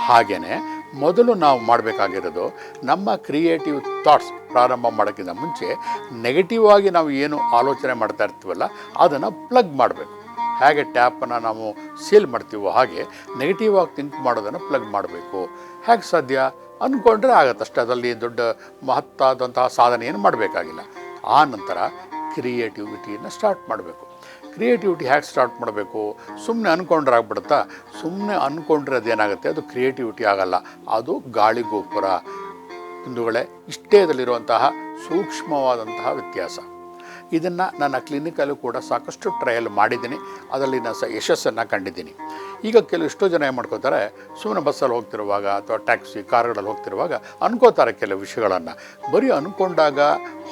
S1: ಹಾಗೆಯೇ ಮೊದಲು ನಾವು ಮಾಡಬೇಕಾಗಿರೋದು ನಮ್ಮ ಕ್ರಿಯೇಟಿವ್ ಥಾಟ್ಸ್ ಪ್ರಾರಂಭ ಮಾಡೋಕ್ಕಿಂತ ಮುಂಚೆ ನೆಗೆಟಿವ್ ಆಗಿ ನಾವು ಏನು ಆಲೋಚನೆ ಮಾಡ್ತಾ ಇರ್ತೀವಲ್ಲ, ಅದನ್ನು ಪ್ಲಗ್ ಮಾಡಬೇಕು. ಹೇಗೆ ಟ್ಯಾಪನ್ನು ನಾವು ಸೀಲ್ ಮಾಡ್ತೀವೋ ಹಾಗೆ ನೆಗೆಟಿವ್ ಆಗಿ ಥಿಂಕ್ ಮಾಡೋದನ್ನು ಪ್ಲಗ್ ಮಾಡಬೇಕು. ಹೇಗೆ ಸಾಧ್ಯ? ಅಂದ್ಕೊಂಡ್ರೆ ಆಗತ್ತಷ್ಟೇ, ಅದರಲ್ಲಿ ದೊಡ್ಡ ಮಹತ್ತಾದಂತಹ ಸಾಧನೆ ಏನು ಮಾಡಬೇಕಾಗಿಲ್ಲ. ಆ ನಂತರ ಕ್ರಿಯೇಟಿವಿಟಿಯನ್ನು ಸ್ಟಾರ್ಟ್ ಮಾಡಬೇಕು. ಕ್ರಿಯೇಟಿವಿಟಿ ಹೇಗೆ ಸ್ಟಾರ್ಟ್ ಮಾಡಬೇಕು. ಸುಮ್ಮನೆ ಅಂದ್ಕೊಂಡ್ರೆ ಆಗ್ಬಿಡುತ್ತಾ ಸುಮ್ಮನೆ ಅಂದ್ಕೊಂಡ್ರೆ ಅದೇನಾಗುತ್ತೆ? ಅದು ಕ್ರಿಯೇಟಿವಿಟಿ ಆಗಲ್ಲ. ಅದು ಗಾಳಿ ಗಾಳಿಗೋಪುರ ಹಿಂದುಗಳೇ ಇಷ್ಟೇದಲ್ಲಿರುವಂತಹ ಸೂಕ್ಷ್ಮವಾದಂತಹ ವ್ಯತ್ಯಾಸ. ಇದನ್ನು ನನ್ನ ಕ್ಲಿನಿಕಲ್ಲೂ ಕೂಡ ಸಾಕಷ್ಟು ಟ್ರಯಲ್ ಮಾಡಿದ್ದೀನಿ. ಅದರಲ್ಲಿ ನಾನು ಸಹ ಯಶಸ್ಸನ್ನು ಕಂಡಿದ್ದೀನಿ. ಈಗ ಕೆಲವು ಎಷ್ಟೋ ಜನ ಏನು ಮಾಡ್ಕೋತಾರೆ? ಸುಮ್ಮನೆ ಬಸ್ಸಲ್ಲಿ ಹೋಗ್ತಿರುವಾಗ ಅಥವಾ ಟ್ಯಾಕ್ಸಿ ಕಾರ್ಗಳಲ್ಲಿ ಹೋಗ್ತಿರುವಾಗ ಅನ್ಕೋತಾರೆ ಕೆಲವು ವಿಷಯಗಳನ್ನು. ಬರೀ ಅಂದ್ಕೊಂಡಾಗ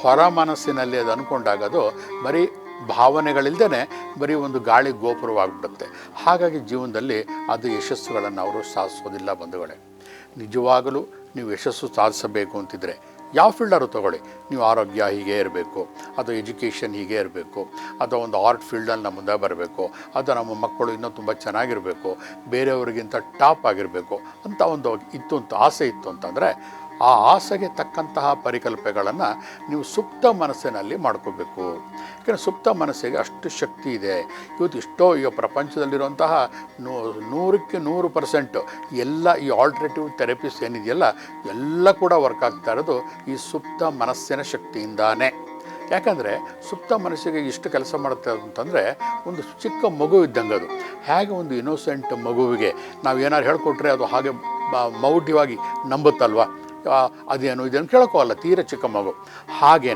S1: ಹೊರ ಮನಸ್ಸಿನಲ್ಲಿ ಅದು ಅಂದ್ಕೊಂಡಾಗ ಅದು ಬರೀ ಭಾವನೆಗಳಿಲ್ದೇ ಬರೀ ಒಂದು ಗಾಳಿ ಗೋಪುರವಾಗ್ಬಿಡುತ್ತೆ. ಹಾಗಾಗಿ ಜೀವನದಲ್ಲಿ ಅದು ಯಶಸ್ಸುಗಳನ್ನು ಅವರು ಸಾಧಿಸೋದಿಲ್ಲ ಬಂಧುಗಳೇ. ನಿಜವಾಗಲೂ ನೀವು ಯಶಸ್ಸು ಸಾಧಿಸಬೇಕು ಅಂತಿದ್ರೆ ಯಾವ ಫೀಲ್ಡಾರು ತಗೊಳ್ಳಿ. ನೀವು ಆರೋಗ್ಯ ಹೀಗೆ ಇರಬೇಕು, ಅದು ಎಜುಕೇಷನ್ ಹೀಗೆ ಇರಬೇಕು ಅಥವಾ ಒಂದು ಆರ್ಟ್ ಫೀಲ್ಡಲ್ಲಿ ನಮ್ಮ ಮುಂದೆ ಬರಬೇಕು, ಅದು ನಮ್ಮ ಮಕ್ಕಳು ಇನ್ನೂ ತುಂಬ ಚೆನ್ನಾಗಿರಬೇಕು, ಬೇರೆಯವರಿಗಿಂತ ಟಾಪ್ ಆಗಿರಬೇಕು, ಅಂತ ಒಂದು ಇತ್ತು ಅಂತ ಆಸೆ ಇತ್ತು ಅಂತಂದರೆ ಆ ಆಸೆಗೆ ತಕ್ಕಂತಹ ಪರಿಕಲ್ಪನೆಗಳನ್ನು ನೀವು ಸುಪ್ತ ಮನಸ್ಸಿನಲ್ಲಿ ಮಾಡ್ಕೋಬೇಕು. ಯಾಕೆಂದರೆ ಸುಪ್ತ ಮನಸ್ಸಿಗೆ ಅಷ್ಟು ಶಕ್ತಿ ಇದೆ. ಇವತ್ತು ಇಷ್ಟೋ ಈಗ ಪ್ರಪಂಚದಲ್ಲಿರುವಂತಹ ನೂ, ನೂರಕ್ಕೆ ನೂರು ಪರ್ಸೆಂಟು ಎಲ್ಲ ಈ ಆಲ್ಟ್ರೇಟಿವ್ ಥೆರಪೀಸ್ ಏನಿದೆಯಲ್ಲ, ಎಲ್ಲ ಕೂಡ ವರ್ಕ್ ಆಗ್ತಾ ಇರೋದು ಈ ಸುಪ್ತ ಮನಸ್ಸಿನ ಶಕ್ತಿಯಿಂದಾನೇ. ಯಾಕಂದರೆ ಸುಪ್ತ ಮನಸ್ಸಿಗೆ ಇಷ್ಟು ಕೆಲಸ ಮಾಡುತ್ತೆ ಅಂತಂದರೆ ಒಂದು ಚಿಕ್ಕ ಮಗು ಇದ್ದಂಗೆ ಅದು. ಹೇಗೆ ಒಂದು ಇನ್ನೋಸೆಂಟ್ ಮಗುವಿಗೆ ನಾವು ಏನಾದ್ರು ಹೇಳ್ಕೊಟ್ರೆ ಅದು ಹಾಗೆ ಮೌಢ್ಯವಾಗಿ ನಂಬುತ್ತಲ್ವ? ಅದೇನು ಇದೇನು ಕೇಳೋಕ್ಕಲ್ಲ ತೀರ ಚಿಕ್ಕ ಮಗು. ಹಾಗೇ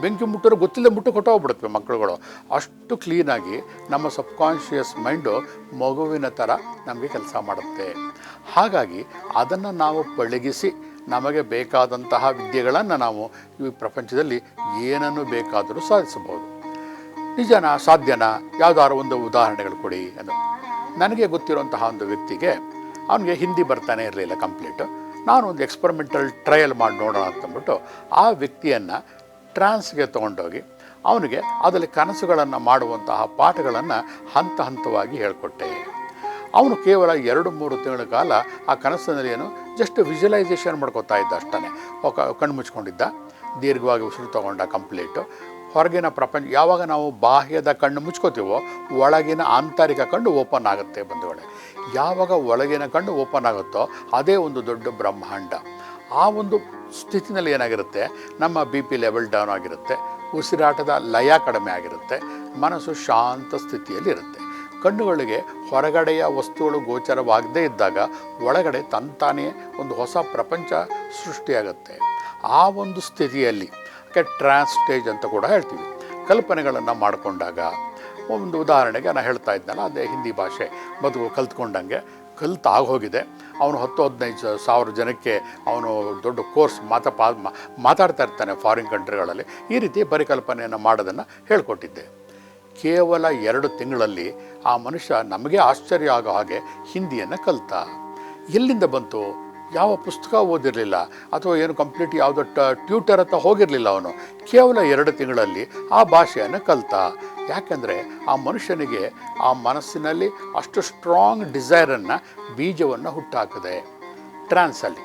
S1: ಬೆಂಕಿ ಮುಟ್ಟರು ಗೊತ್ತಿಲ್ಲದೆ ಮುಟ್ಟು ಕೊಟ್ಟೋಗ್ಬಿಡುತ್ತೆ ಮಕ್ಕಳುಗಳು. ಅಷ್ಟು ಕ್ಲೀನಾಗಿ ನಮ್ಮ ಸಬ್ಕಾನ್ಷಿಯಸ್ ಮೈಂಡು ಮಗುವಿನ ಥರ ನಮಗೆ ಕೆಲಸ ಮಾಡುತ್ತೆ. ಹಾಗಾಗಿ ಅದನ್ನು ನಾವು ಪಳಗಿಸಿ ನಮಗೆ ಬೇಕಾದಂತಹ ವಿದ್ಯೆಗಳನ್ನು ನಾವು ಈ ಪ್ರಪಂಚದಲ್ಲಿ ಏನನ್ನು ಬೇಕಾದರೂ ಸಾಧಿಸಬಹುದು. ನಿಜನಾ, ಸಾಧ್ಯನಾ, ಯಾವುದಾದ್ರು ಒಂದು ಉದಾಹರಣೆಗಳು ಕೊಡಿ ಅದು ನನಗೆ ಗೊತ್ತಿರುವಂತಹ ಒಂದು ವ್ಯಕ್ತಿಗೆ, ಅವನಿಗೆ ಹಿಂದಿ ಬರ್ತಾನೆ ಇರಲಿಲ್ಲ ಕಂಪ್ಲೀಟ್ ನಾನು ಒಂದು ಎಕ್ಸ್ಪರಿಮೆಂಟಲ್ ಟ್ರಯಲ್ ಮಾಡಿ ನೋಡೋಣ ಅಂತಂದ್ಬಿಟ್ಟು ಆ ವ್ಯಕ್ತಿಯನ್ನು ಟ್ರಾನ್ಸ್ಗೆ ತೊಗೊಂಡೋಗಿ ಅವನಿಗೆ ಅದರಲ್ಲಿ ಕನಸುಗಳನ್ನು ಮಾಡುವಂತಹ ಪಾಠಗಳನ್ನು ಹಂತ ಹಂತವಾಗಿ ಹೇಳಿಕೊಟ್ಟೆ. ಅವನು ಕೇವಲ ಎರಡು ಮೂರು ತಿಂಗಳ ಕಾಲ ಆ ಕನಸಿನಲ್ಲಿ ಏನು ಜಸ್ಟ್ ವಿಜುವಲೈಸೇಷನ್ ಮಾಡ್ಕೋತಾ ಇದ್ದ ಅಷ್ಟೇ ಕಣ್ಣು ಮುಚ್ಕೊಂಡಿದ್ದ, ದೀರ್ಘವಾಗಿ ಉಸಿರು ತೊಗೊಂಡ ಕಂಪ್ಲೀಟು ಹೊರಗಿನ ಪ್ರಪಂಚ, ಯಾವಾಗ ನಾವು ಬಾಹ್ಯದ ಕಣ್ಣು ಮುಚ್ಕೋತೀವೋ, ಒಳಗಿನ ಆಂತರಿಕ ಕಣ್ಣು ಓಪನ್ ಆಗುತ್ತೆ ಬಂಧುಗಳೇ ಯಾವಾಗ ಒಳಗಿನ ಕಣ್ಣು ಓಪನ್ ಆಗುತ್ತೋ ಅದೇ ಒಂದು ದೊಡ್ಡ ಬ್ರಹ್ಮಾಂಡ. ಆ ಒಂದು ಸ್ಥಿತಿನಲ್ಲಿ ಏನಾಗಿರುತ್ತೆ? ನಮ್ಮ ಬಿ ಪಿ ಲೆವೆಲ್ ಡೌನ್ ಆಗಿರುತ್ತೆ. ಉಸಿರಾಟದ ಲಯ ಕಡಿಮೆ ಆಗಿರುತ್ತೆ. ಮನಸ್ಸು ಶಾಂತ ಸ್ಥಿತಿಯಲ್ಲಿ ಇರುತ್ತೆ. ಕಣ್ಣುಗಳಿಗೆ ಹೊರಗಡೆಯ ವಸ್ತುಗಳು ಗೋಚರವಾಗದೇ ಇದ್ದಾಗ ಒಳಗಡೆ ತಂತಾನೇ ಒಂದು ಹೊಸ ಪ್ರಪಂಚ ಸೃಷ್ಟಿಯಾಗುತ್ತೆ. ಆ ಒಂದು ಸ್ಥಿತಿಯಲ್ಲಿ ಟ್ರಾನ್ಸ್ ಸ್ಟೇಜ್ ಅಂತ ಕೂಡ ಹೇಳ್ತೀವಿ. ಕಲ್ಪನೆಗಳನ್ನು ಮಾಡಿಕೊಂಡಾಗ ಒಂದು ಉದಾಹರಣೆಗೆ ನಾನು ಹೇಳ್ತಾ ಇದ್ದನಲ್ಲ ಅದೇ ಹಿಂದಿ ಭಾಷೆ. ಬದುಕು ಕಲ್ತ್ಕೊಂಡಂಗೆ ಕಲ್ತು ಆಗೋಗಿದೆ ಅವನು ಹತ್ತು ಹದಿನೈದು ಸಾವಿರ ಜನಕ್ಕೆ ಅವನು ದೊಡ್ಡ ಕೋರ್ಸ್ ಮಾತಾ ಮಾತಾಡ್ತಾ ಇರ್ತಾನೆ ಫಾರಿನ್ ಕಂಟ್ರಿಗಳಲ್ಲಿ ಈ ರೀತಿ ಪರಿಕಲ್ಪನೆಯನ್ನು ಮಾಡೋದನ್ನು ಹೇಳ್ಕೊಟ್ಟಿದ್ದೆ. ಕೇವಲ ಎರಡು ತಿಂಗಳಲ್ಲಿ ಆ ಮನುಷ್ಯ ನಮಗೆ ಆಶ್ಚರ್ಯ ಆಗೋ ಹಾಗೆ ಹಿಂದಿಯನ್ನು ಕಲಿತ. ಎಲ್ಲಿಂದ ಬಂತು? ಯಾವ ಪುಸ್ತಕ ಓದಿರಲಿಲ್ಲ? ಅಥವಾ ಏನು ಕಂಪ್ಲೀಟ್ ಯಾವುದೋ ಟ್ಯೂಟರ್ ಅಂತ ಹೋಗಿರಲಿಲ್ಲ ಅವನು? ಕೇವಲ ಎರಡು ತಿಂಗಳಲ್ಲಿ ಆ ಭಾಷೆಯನ್ನು ಕಲಿತ. ಯಾಕೆಂದರೆ ಆ ಮನುಷ್ಯನಿಗೆ ಆ ಮನಸ್ಸಿನಲ್ಲಿ ಅಷ್ಟು ಸ್ಟ್ರಾಂಗ್ ಡಿಸೈರನ್ನು ಬೀಜವನ್ನು ಹುಟ್ಟಾಕಿದೆ. ಟ್ರಾನ್ಸಲ್ಲಿ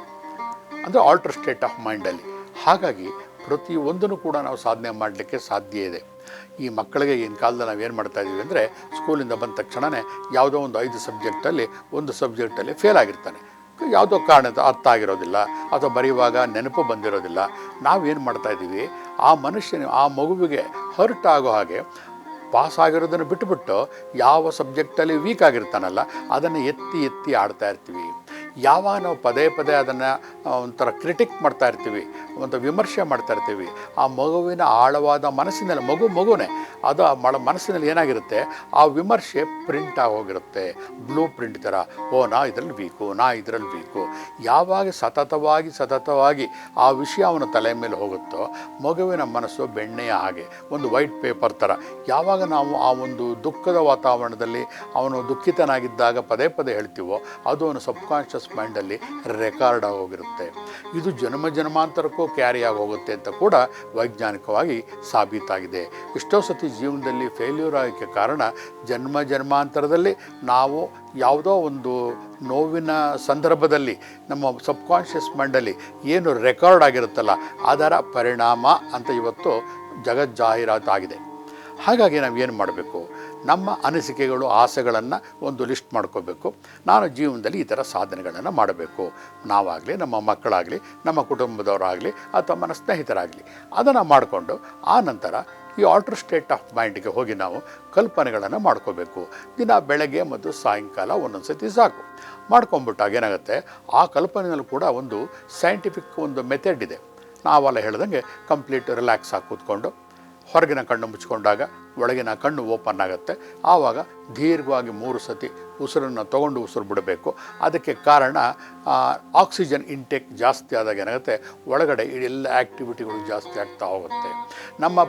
S1: ಅಂದರೆ ಆಲ್ಟರ್ ಸ್ಟೇಟ್ ಆಫ್ ಮೈಂಡಲ್ಲಿ ಹಾಗಾಗಿ ಪ್ರತಿಯೊಂದನ್ನು ಕೂಡ ನಾವು ಸಾಧನೆ ಮಾಡಲಿಕ್ಕೆ ಸಾಧ್ಯ ಇದೆ. ಈ ಮಕ್ಕಳಿಗೆ ಈಗಿನ ಕಾಲದಲ್ಲಿ ನಾವು ಏನು ಮಾಡ್ತಾ ಇದ್ದೀವಿ ಅಂದರೆ ಸ್ಕೂಲಿಂದ ಬಂದ ತಕ್ಷಣವೇ ಯಾವುದೋ ಒಂದು ಐದು ಸಬ್ಜೆಕ್ಟಲ್ಲಿ ಒಂದು ಸಬ್ಜೆಕ್ಟಲ್ಲಿ ಫೇಲ್ ಆಗಿರ್ತಾನೆ. ಯಾವುದೋ ಕಾರಣದ ಅರ್ಥ ಆಗಿರೋದಿಲ್ಲ, ಅಥವಾ ಬರೆಯುವಾಗ ನೆನಪು ಬಂದಿರೋದಿಲ್ಲ. ನಾವೇನು ಮಾಡ್ತಾ ಇದ್ದೀವಿ ಆ ಮನುಷ್ಯನ, ಆ ಮಗುವಿಗೆ ಹರ್ಟ್ ಆಗೋ ಹಾಗೆ ಪಾಸ್ ಆಗಿರೋದನ್ನು ಬಿಟ್ಟುಬಿಟ್ಟು ಯಾವ ಸಬ್ಜೆಕ್ಟಲ್ಲಿ ವೀಕ್ ಆಗಿರ್ತಾನಲ್ಲ ಅದನ್ನು ಎತ್ತಿ ಎತ್ತಿ ಆಡ್ತಾ ಇರ್ತೀವಿ. ಯಾವಾಗ ನಾವು ಪದೇ ಪದೇ ಅದನ್ನು ಒಂಥರ ಕ್ರಿಟಿಕ್ ಮಾಡ್ತಾ ಇರ್ತೀವಿ ಒಂದು ವಿಮರ್ಶೆ ಮಾಡ್ತಾ ಇರ್ತೀವಿ, ಆ ಮಗುವಿನ ಆಳವಾದ ಮನಸ್ಸಿನಲ್ಲಿ, ಮಗು ಮಗುನೇ, ಅದು ಮಳ, ಮನಸ್ಸಿನಲ್ಲಿ ಏನಾಗಿರುತ್ತೆ, ಆ ವಿಮರ್ಶೆ ಪ್ರಿಂಟ್ ಆಗೋಗಿರುತ್ತೆ ಬ್ಲೂ ಪ್ರಿಂಟ್ ಥರ, ಓ, ನಾ ಇದರಲ್ಲಿ ವೀಕು ನಾ ಇದರಲ್ಲಿ ವೀಕು ಯಾವಾಗ ಸತತವಾಗಿ ಸತತವಾಗಿ ಆ ವಿಷಯ ಅವನ ತಲೆ ಮೇಲೆ ಹೋಗುತ್ತೋ, ಮಗುವಿನ ಮನಸ್ಸು ಬೆಣ್ಣೆಯ ಹಾಗೆ, ಒಂದು ವೈಟ್ ಪೇಪರ್ ಥರ, ಯಾವಾಗ ನಾವು ಆ ಒಂದು ದುಃಖದ ವಾತಾವರಣದಲ್ಲಿ ಅವನು ದುಃಖಿತನಾಗಿದ್ದಾಗ ಪದೇ ಪದೇ ಹೇಳ್ತೀವೋ, ಅದು ಅವನು ಸಬ್ಕಾನ್ಷಿಯಸ್ ಮೈಂಡಲ್ಲಿ ರೆಕಾರ್ಡ್ ಆಗೋಗಿರುತ್ತೆ. ಇದು ಜನ್ಮ ಜನ್ಮಾಂತರಕ್ಕೂ ಕ್ಯಾರಿ ಆಗೋಗುತ್ತೆ ಅಂತ ಕೂಡ ವೈಜ್ಞಾನಿಕವಾಗಿ ಸಾಬೀತಾಗಿದೆ. ಎಷ್ಟೋ ಸತಿ ಜೀವನದಲ್ಲಿ ಫೇಲ್ಯೂರ್ ಆಗೋಕ್ಕೆ ಕಾರಣ ಜನ್ಮ ಜನ್ಮಾಂತರದಲ್ಲಿ ನಾವು ಯಾವುದೋ ಒಂದು ನೋವಿನ ಸಂದರ್ಭದಲ್ಲಿ, ನಮ್ಮ ಸಬ್ಕಾನ್ಷಿಯಸ್ ಮೈಂಡಲ್ಲಿ ಏನು ರೆಕಾರ್ಡ್ ಆಗಿರುತ್ತಲ್ಲ, ಅದರ ಪರಿಣಾಮ ಅಂತ ಇವತ್ತು ಜಗಜ್ಜಾಹೀರಾತಾಗಿದೆ. ಹಾಗಾಗಿ ನಾವು ಏನು ಮಾಡಬೇಕು? ನಮ್ಮ ಅನಿಸಿಕೆಗಳು, ಆಸೆಗಳನ್ನು ಒಂದು ಲಿಸ್ಟ್ ಮಾಡ್ಕೋಬೇಕು. ನಾನು ಜೀವನದಲ್ಲಿ ಈ ಥರ ಸಾಧನೆಗಳನ್ನು ಮಾಡಬೇಕು. ನಾವಾಗಲಿ, ನಮ್ಮ ಮಕ್ಕಳಾಗಲಿ, ನಮ್ಮ ಕುಟುಂಬದವರಾಗಲಿ, ಅಥವಾ ನಮ್ಮ ಸ್ನೇಹಿತರಾಗಲಿ. ಅದನ್ನು ಮಾಡಿಕೊಂಡು, ಆ ನಂತರ ಈ ಆಲ್ಟರ್ ಸ್ಟೇಟ್ ಆಫ್ ಮೈಂಡ್ಗೆ ಹೋಗಿ ನಾವು ಕಲ್ಪನೆಗಳನ್ನು ಮಾಡ್ಕೋಬೇಕು. ದಿನ ಬೆಳಗ್ಗೆ ಮತ್ತು ಸಾಯಂಕಾಲ ಒಂದೊಂದು ಸತಿ ಸಾಕು. ಮಾಡ್ಕೊಂಬಿಟ್ಟಾಗ ಏನಾಗುತ್ತೆ, ಆ ಕಲ್ಪನೆಯಲ್ಲೂ ಕೂಡ ಒಂದು ಸೈಂಟಿಫಿಕ್ ಒಂದು ಮೆಥಡ್ ಇದೆ. ನಾವೆಲ್ಲ ಹೇಳ್ದಂಗೆ ಕಂಪ್ಲೀಟ್ ರಿಲ್ಯಾಕ್ಸ್ ಆಗಿ ಕೂತ್ಕೊಂಡು ಹೊರಗಿನ ಕಣ್ಣು ಮುಚ್ಕೊಂಡಾಗ ಒಳಗಿನ ಕಣ್ಣು ಓಪನ್ ಆಗುತ್ತೆ. ಆವಾಗ ದೀರ್ಘವಾಗಿ ಮೂರು ಸತಿ ಉಸಿರನ್ನು ತಗೊಂಡು ಉಸಿರು ಬಿಡಬೇಕು. ಅದಕ್ಕೆ ಕಾರಣ ಆಕ್ಸಿಜನ್ ಇಂಟೇಕ್ ಜಾಸ್ತಿ ಆದಾಗ ಏನಾಗುತ್ತೆ? ಒಳಗಡೆ ಎಲ್ಲ ಆ್ಯಕ್ಟಿವಿಟಿಗಳು ಜಾಸ್ತಿ ಆಗ್ತಾ ಹೋಗುತ್ತೆ. ನಮ್ಮ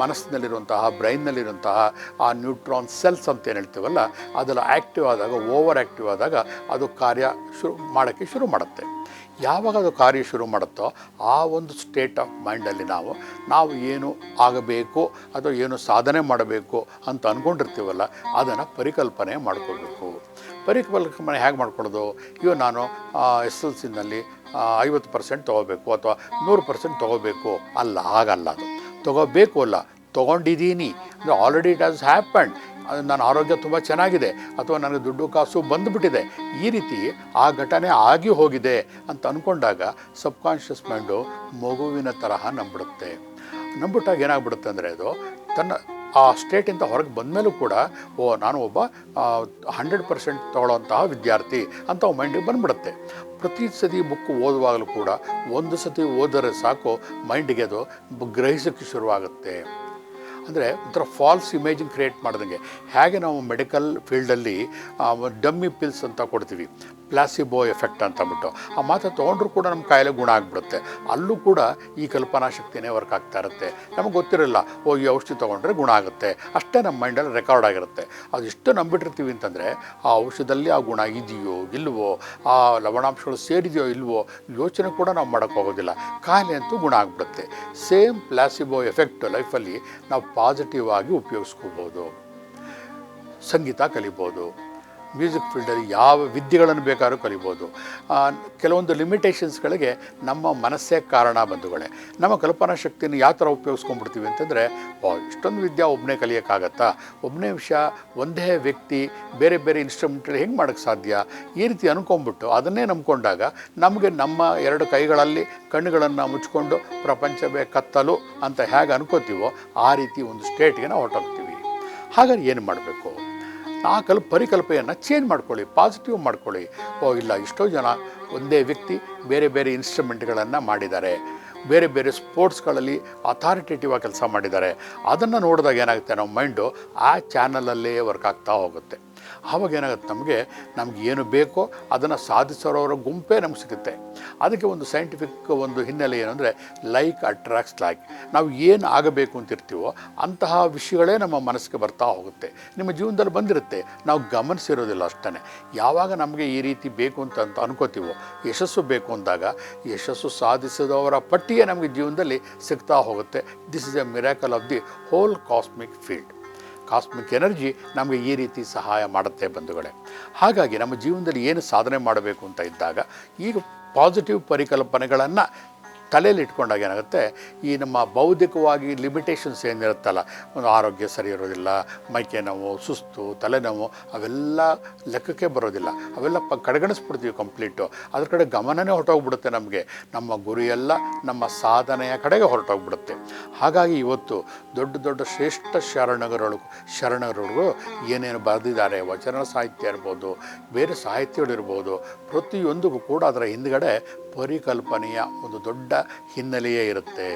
S1: ಮನಸ್ಸಿನಲ್ಲಿರುವಂತಹ ಬ್ರೈನ್ನಲ್ಲಿರುವಂತಹ ಆ ನ್ಯೂಟ್ರಾನ್ ಸೆಲ್ಸ್ ಅಂತ ಏನು ಹೇಳ್ತೀವಲ್ಲ, ಅದೆಲ್ಲ ಆ್ಯಕ್ಟಿವ್ ಆದಾಗ ಓವರ್ ಆ್ಯಕ್ಟಿವ್ ಆದಾಗ ಅದು ಕಾರ್ಯ ಶುರು ಮಾಡೋಕ್ಕೆ ಶುರು ಮಾಡುತ್ತೆ. ಯಾವಾಗ ಅದು ಕಾರ್ಯ ಶುರು ಮಾಡುತ್ತೋ ಆ ಒಂದು ಸ್ಟೇಟ್ ಆಫ್ ಮೈಂಡಲ್ಲಿ ನಾವು ನಾವು ಏನು ಆಗಬೇಕು, ಅಥವಾ ಏನು ಸಾಧನೆ ಮಾಡಬೇಕು ಅಂತ ಅಂದ್ಕೊಂಡಿರ್ತೀವಲ್ಲ ಅದನ್ನು ಪರಿಕಲ್ಪನೆ ಮಾಡ್ಕೋಬೇಕು ಪರಿಕಲ್ಪನೆ ಹೇಗೆ ಮಾಡ್ಕೊಳ್ಳೋದು? ಇವಾಗ ನಾನು ಎಸ್ ಎಲ್ ಸಿನಲ್ಲಿ ಐವತ್ತು ಪರ್ಸೆಂಟ್ ತೊಗೋಬೇಕು ಅಥವಾ ನೂರು ಪರ್ಸೆಂಟ್ ತೊಗೋಬೇಕು. ಅಲ್ಲ, ಹಾಗಲ್ಲ ಅದು. ತೊಗೋಬೇಕು ಅಲ್ಲ. ತೊಗೊಂಡಿದ್ದೀನಿ. ಅಂದರೆ ಆಲ್ರೆಡಿ ಇಟ್ ಹ್ಯಾಸ್ ಹ್ಯಾಪಂಡ್ ನನ್ನ ಆರೋಗ್ಯ ತುಂಬ ಚೆನ್ನಾಗಿದೆ, ಅಥವಾ ನನಗೆ ದುಡ್ಡು ಕಾಸು ಬಂದುಬಿಟ್ಟಿದೆ, ಈ ರೀತಿ ಆ ಘಟನೆ ಆಗಿ ಹೋಗಿದೆ ಅಂತ ಅಂದ್ಕೊಂಡಾಗ ಸಬ್ಕಾನ್ಷಿಯಸ್ ಮೈಂಡು ಮಗುವಿನ ತರಹ ನಂಬಿಡುತ್ತೆ. ನಂಬಿಟ್ಟಾಗ ಏನಾಗ್ಬಿಡುತ್ತೆ ಅಂದರೆ ಅದು ತನ್ನ ಆ ಸ್ಟೇಟಿಂದ ಹೊರಗೆ ಬಂದಮೇಲೂ ಕೂಡ, ಓ, ನಾನು ಒಬ್ಬ ಹಂಡ್ರೆಡ್ ಪರ್ಸೆಂಟ್ ತಗೊಳ್ಳೋಂತಹ ವಿದ್ಯಾರ್ಥಿ ಅಂತ ಮೈಂಡಿಗೆ ಬಂದ್ಬಿಡುತ್ತೆ. ಪ್ರತಿ ಸತಿ ಬುಕ್ ಓದುವಾಗಲೂ ಕೂಡ ಒಂದು ಸತಿ ಓದರೆ ಸಾಕು ಮೈಂಡಿಗೆ ಅದು ಗ್ರಹಿಸೋಕ್ಕೆ ಶುರುವಾಗುತ್ತೆ. ಅಂದರೆ ಒಂಥರ ಫಾಲ್ಸ್ ಇಮೇಜಿಂಗ್ ಕ್ರಿಯೇಟ್ ಮಾಡ್ದಂಗೆ. ಹೇಗೆ ನಾವು ಮೆಡಿಕಲ್ ಫೀಲ್ಡಲ್ಲಿ ಡಮ್ಮಿ ಪಿಲ್ಸ್ ಅಂತ ಕೊಡ್ತೀವಿ ಪ್ಲಾಸಿಬೋ ಎಫೆಕ್ಟ್ ಅಂತ ಅಂದ್ಬಿಟ್ಟು. ಆ ಮಾತ್ರೆ ತೊಗೊಂಡ್ರೂ ಕೂಡ ನಮ್ಮ ಕಾಯಿಲೆ ಗುಣ ಆಗಿಬಿಡುತ್ತೆ. ಅಲ್ಲೂ ಕೂಡ ಈ ಕಲ್ಪನಾ ಶಕ್ತಿನೇ ವರ್ಕ್ ಆಗ್ತಾ ಇರುತ್ತೆ. ನಮಗೆ ಗೊತ್ತಿರಲ್ಲ, ಓ, ಈ ಔಷಧಿ ತೊಗೊಂಡ್ರೆ ಗುಣ ಆಗುತ್ತೆ. ಅಷ್ಟೇ ನಮ್ಮ ಮೈಂಡಲ್ಲಿ ರೆಕಾರ್ಡ್ ಆಗಿರುತ್ತೆ. ಅದು ಎಷ್ಟು ನಂಬಿಟ್ಟಿರ್ತೀವಿ ಅಂತಂದರೆ, ಆ ಔಷಧದಲ್ಲಿ ಆ ಗುಣ ಇದೆಯೋ, ಇಲ್ವೋ, ಆ ಲವಣಾಂಶಗಳು ಸೇರಿದೆಯೋ, ಇಲ್ವೋ, ಯೋಚನೆ ಕೂಡ ನಾವು ಮಾಡೋಕ್ಕೋಗೋದಿಲ್ಲ ಕಾಯಿಲೆ ಅಂತೂ ಗುಣ ಆಗಿಬಿಡುತ್ತೆ. ಸೇಮ್ ಪ್ಲಾಸಿಬೋ ಎಫೆಕ್ಟ್ ಲೈಫಲ್ಲಿ ನಾವು ಪಾಸಿಟಿವ್ ಆಗಿ ಉಪಯೋಗಿಸ್ಕೋಬೋದು. ಸಂಗೀತ ಕಲಿಬೋದು. ಮ್ಯೂಸಿಕ್ ಫೀಲ್ಡಲ್ಲಿ ಯಾವ ವಿದ್ಯೆಗಳನ್ನು ಬೇಕಾದ್ರೂ ಕಲಿಬೋದು. ಕೆಲವೊಂದು ಲಿಮಿಟೇಷನ್ಸ್ಗಳಿಗೆ ನಮ್ಮ ಮನಸ್ಸೇ ಕಾರಣ ಬಂಧುಗಳೇ. ನಮ್ಮ ಕಲ್ಪನಾ ಶಕ್ತಿಯನ್ನು ಯಾವ ಥರ ಉಪಯೋಗಿಸ್ಕೊಂಡ್ಬಿಡ್ತೀವಿ ಅಂತಂದರೆ ಇಷ್ಟೊಂದು ವಿದ್ಯೆ ಒಬ್ಬನೇ ಕಲಿಯೋಕ್ಕಾಗತ್ತಾ? ಒಬ್ಬನೇ ವಿಷಯ ಒಂದೇ ವ್ಯಕ್ತಿ ಬೇರೆ ಬೇರೆ ಇನ್ಸ್ಟ್ರೂಮೆಂಟಲ್ಲಿ ಹೆಂಗೆ ಮಾಡೋಕ್ಕೆ ಸಾಧ್ಯ? ಈ ರೀತಿ ಅನ್ಕೊಂಡ್ಬಿಟ್ಟು ಅದನ್ನೇ ನಂಬ್ಕೊಂಡಾಗ ನಮಗೆ ನಮ್ಮ ಎರಡು ಕೈಗಳಲ್ಲಿ ಕಣ್ಣುಗಳನ್ನು ಮುಚ್ಕೊಂಡು ಪ್ರಪಂಚವೇ ಕತ್ತಲು ಅಂತ ಹೇಗೆ ಅನ್ಕೋತೀವೋ ಆ ರೀತಿ ಒಂದು ಸ್ಟೇಟ್ಗೆ ನಾವು ಹೊರಟೋಗ್ತೀವಿ. ಹಾಗಾದ್ರೆ ಏನು ಮಾಡಬೇಕು? ಆ ಕಲ್ ಪರಿಕಲ್ಪನೆಯನ್ನು ಚೇಂಜ್ ಮಾಡ್ಕೊಳ್ಳಿ ಪಾಸಿಟಿವ್ ಮಾಡ್ಕೊಳ್ಳಿ. ಓ, ಇಲ್ಲ, ಎಷ್ಟೋ ಜನ ಒಂದೇ ವ್ಯಕ್ತಿ ಬೇರೆ ಬೇರೆ ಇನ್ಸ್ಟ್ರೂಮೆಂಟ್ಗಳನ್ನು ಮಾಡಿದ್ದಾರೆ. ಬೇರೆ ಬೇರೆ ಸ್ಪೋರ್ಟ್ಸ್ಗಳಲ್ಲಿ ಅಥಾರಿಟೇಟಿವ್ ಆಗಿ ಕೆಲಸ ಮಾಡಿದ್ದಾರೆ. ಅದನ್ನು ನೋಡಿದಾಗ ಏನಾಗುತ್ತೆ, ನಮ್ಮ ಮೈಂಡು ಆ ಚಾನಲಲ್ಲೇ ವರ್ಕ್ ಆಗ್ತಾ ಹೋಗುತ್ತೆ. ಆವಾಗ ಏನಾಗುತ್ತೆ? ನಮಗೆ ನಮ್ಗೆ ಏನು ಬೇಕೋ ಅದನ್ನು ಸಾಧಿಸೋರವರ ಗುಂಪೇ ನಮ್ಗೆ ಸಿಗುತ್ತೆ. ಅದಕ್ಕೆ ಒಂದು ಸೈಂಟಿಫಿಕ್ ಒಂದು ಹಿನ್ನೆಲೆ ಏನು ಲೈಕ್ ಅಟ್ರಾಕ್ಟ್ಸ್ ಲೈಕ್ ನಾವು ಏನು ಆಗಬೇಕು ಅಂತ ಇರ್ತೀವೋ ಅಂತಹ ವಿಷಯಗಳೇ ನಮ್ಮ ಮನಸ್ಸಿಗೆ ಬರ್ತಾ ಹೋಗುತ್ತೆ. ನಿಮ್ಮ ಜೀವನದಲ್ಲಿ ಬಂದಿರುತ್ತೆ. ನಾವು ಗಮನಿಸಿರೋದಿಲ್ಲ ಅಷ್ಟೇ ಯಾವಾಗ ನಮಗೆ ಈ ರೀತಿ ಬೇಕು ಅಂತ ಅಂತ ಅನ್ಕೋತೀವೋ, ಯಶಸ್ಸು ಬೇಕು ಅಂದಾಗ ಯಶಸ್ಸು ಸಾಧಿಸಿದವರ ಪಟ್ಟಿಯೇ ನಮಗೆ ಜೀವನದಲ್ಲಿ ಸಿಗ್ತಾ ಹೋಗುತ್ತೆ. This is a miracle of the whole cosmic field cosmic energy ನಮಗೆ ಈ ರೀತಿ ಸಹಾಯ ಮಾಡುತ್ತೆ ಬಂಧುಗಳೇ. ಹಾಗಾಗಿ ನಮ್ಮ ಜೀವನದಲ್ಲಿ ಏನು ಸಾಧನೆ ಮಾಡಬೇಕು ಅಂತ ಇದ್ದಾಗ ಈಗ ಪಾಸಿಟಿವ್ ಪರಿಕಲ್ಪನೆಗಳನ್ನು ತಲೆಯಲ್ಲಿ ಇಟ್ಕೊಂಡಾಗ ಏನಾಗುತ್ತೆ? ಈ ನಮ್ಮ ಬೌದ್ಧಿಕವಾಗಿ ಲಿಮಿಟೇಷನ್ಸ್ ಏನಿರುತ್ತಲ್ಲ, ಒಂದು ಆರೋಗ್ಯ ಸರಿ ಇರೋದಿಲ್ಲ ಮೈಕೆ ನೋವು, ಸುಸ್ತು ತಲೆನೋವು ಅವೆಲ್ಲ ಲೆಕ್ಕಕ್ಕೆ ಬರೋದಿಲ್ಲ. ಅವೆಲ್ಲ ಪ ಕಡೆಗಣಿಸ್ಬಿಡ್ತೀವಿ ಕಂಪ್ಲೀಟು ಅದ್ರ ಕಡೆ ಗಮನವೇ ಹೊರಟೋಗ್ಬಿಡುತ್ತೆ ನಮಗೆ. ನಮ್ಮ ಗುರಿಯೆಲ್ಲ ನಮ್ಮ ಸಾಧನೆಯ ಕಡೆಗೆ ಹೊರಟೋಗ್ಬಿಡುತ್ತೆ. ಹಾಗಾಗಿ ಇವತ್ತು ದೊಡ್ಡ ದೊಡ್ಡ ಶ್ರೇಷ್ಠ ಶರಣಗರಳು ಶರಣರು ಏನೇನು ಬರೆದಿದ್ದಾರೆ, ವಚನ ಸಾಹಿತ್ಯ ಇರ್ಬೋದು, ಬೇರೆ ಸಾಹಿತ್ಯಗಳಿರ್ಬೋದು ಪ್ರತಿಯೊಂದಿಗೂ ಕೂಡ ಅದರ ಹಿಂದ್ಗಡೆ ಪರಿಕಲ್ಪನೆಯ ಒಂದು ದೊಡ್ಡ ಹಿನ್ನೆಲೆಯೇ ಇರುತ್ತೆ.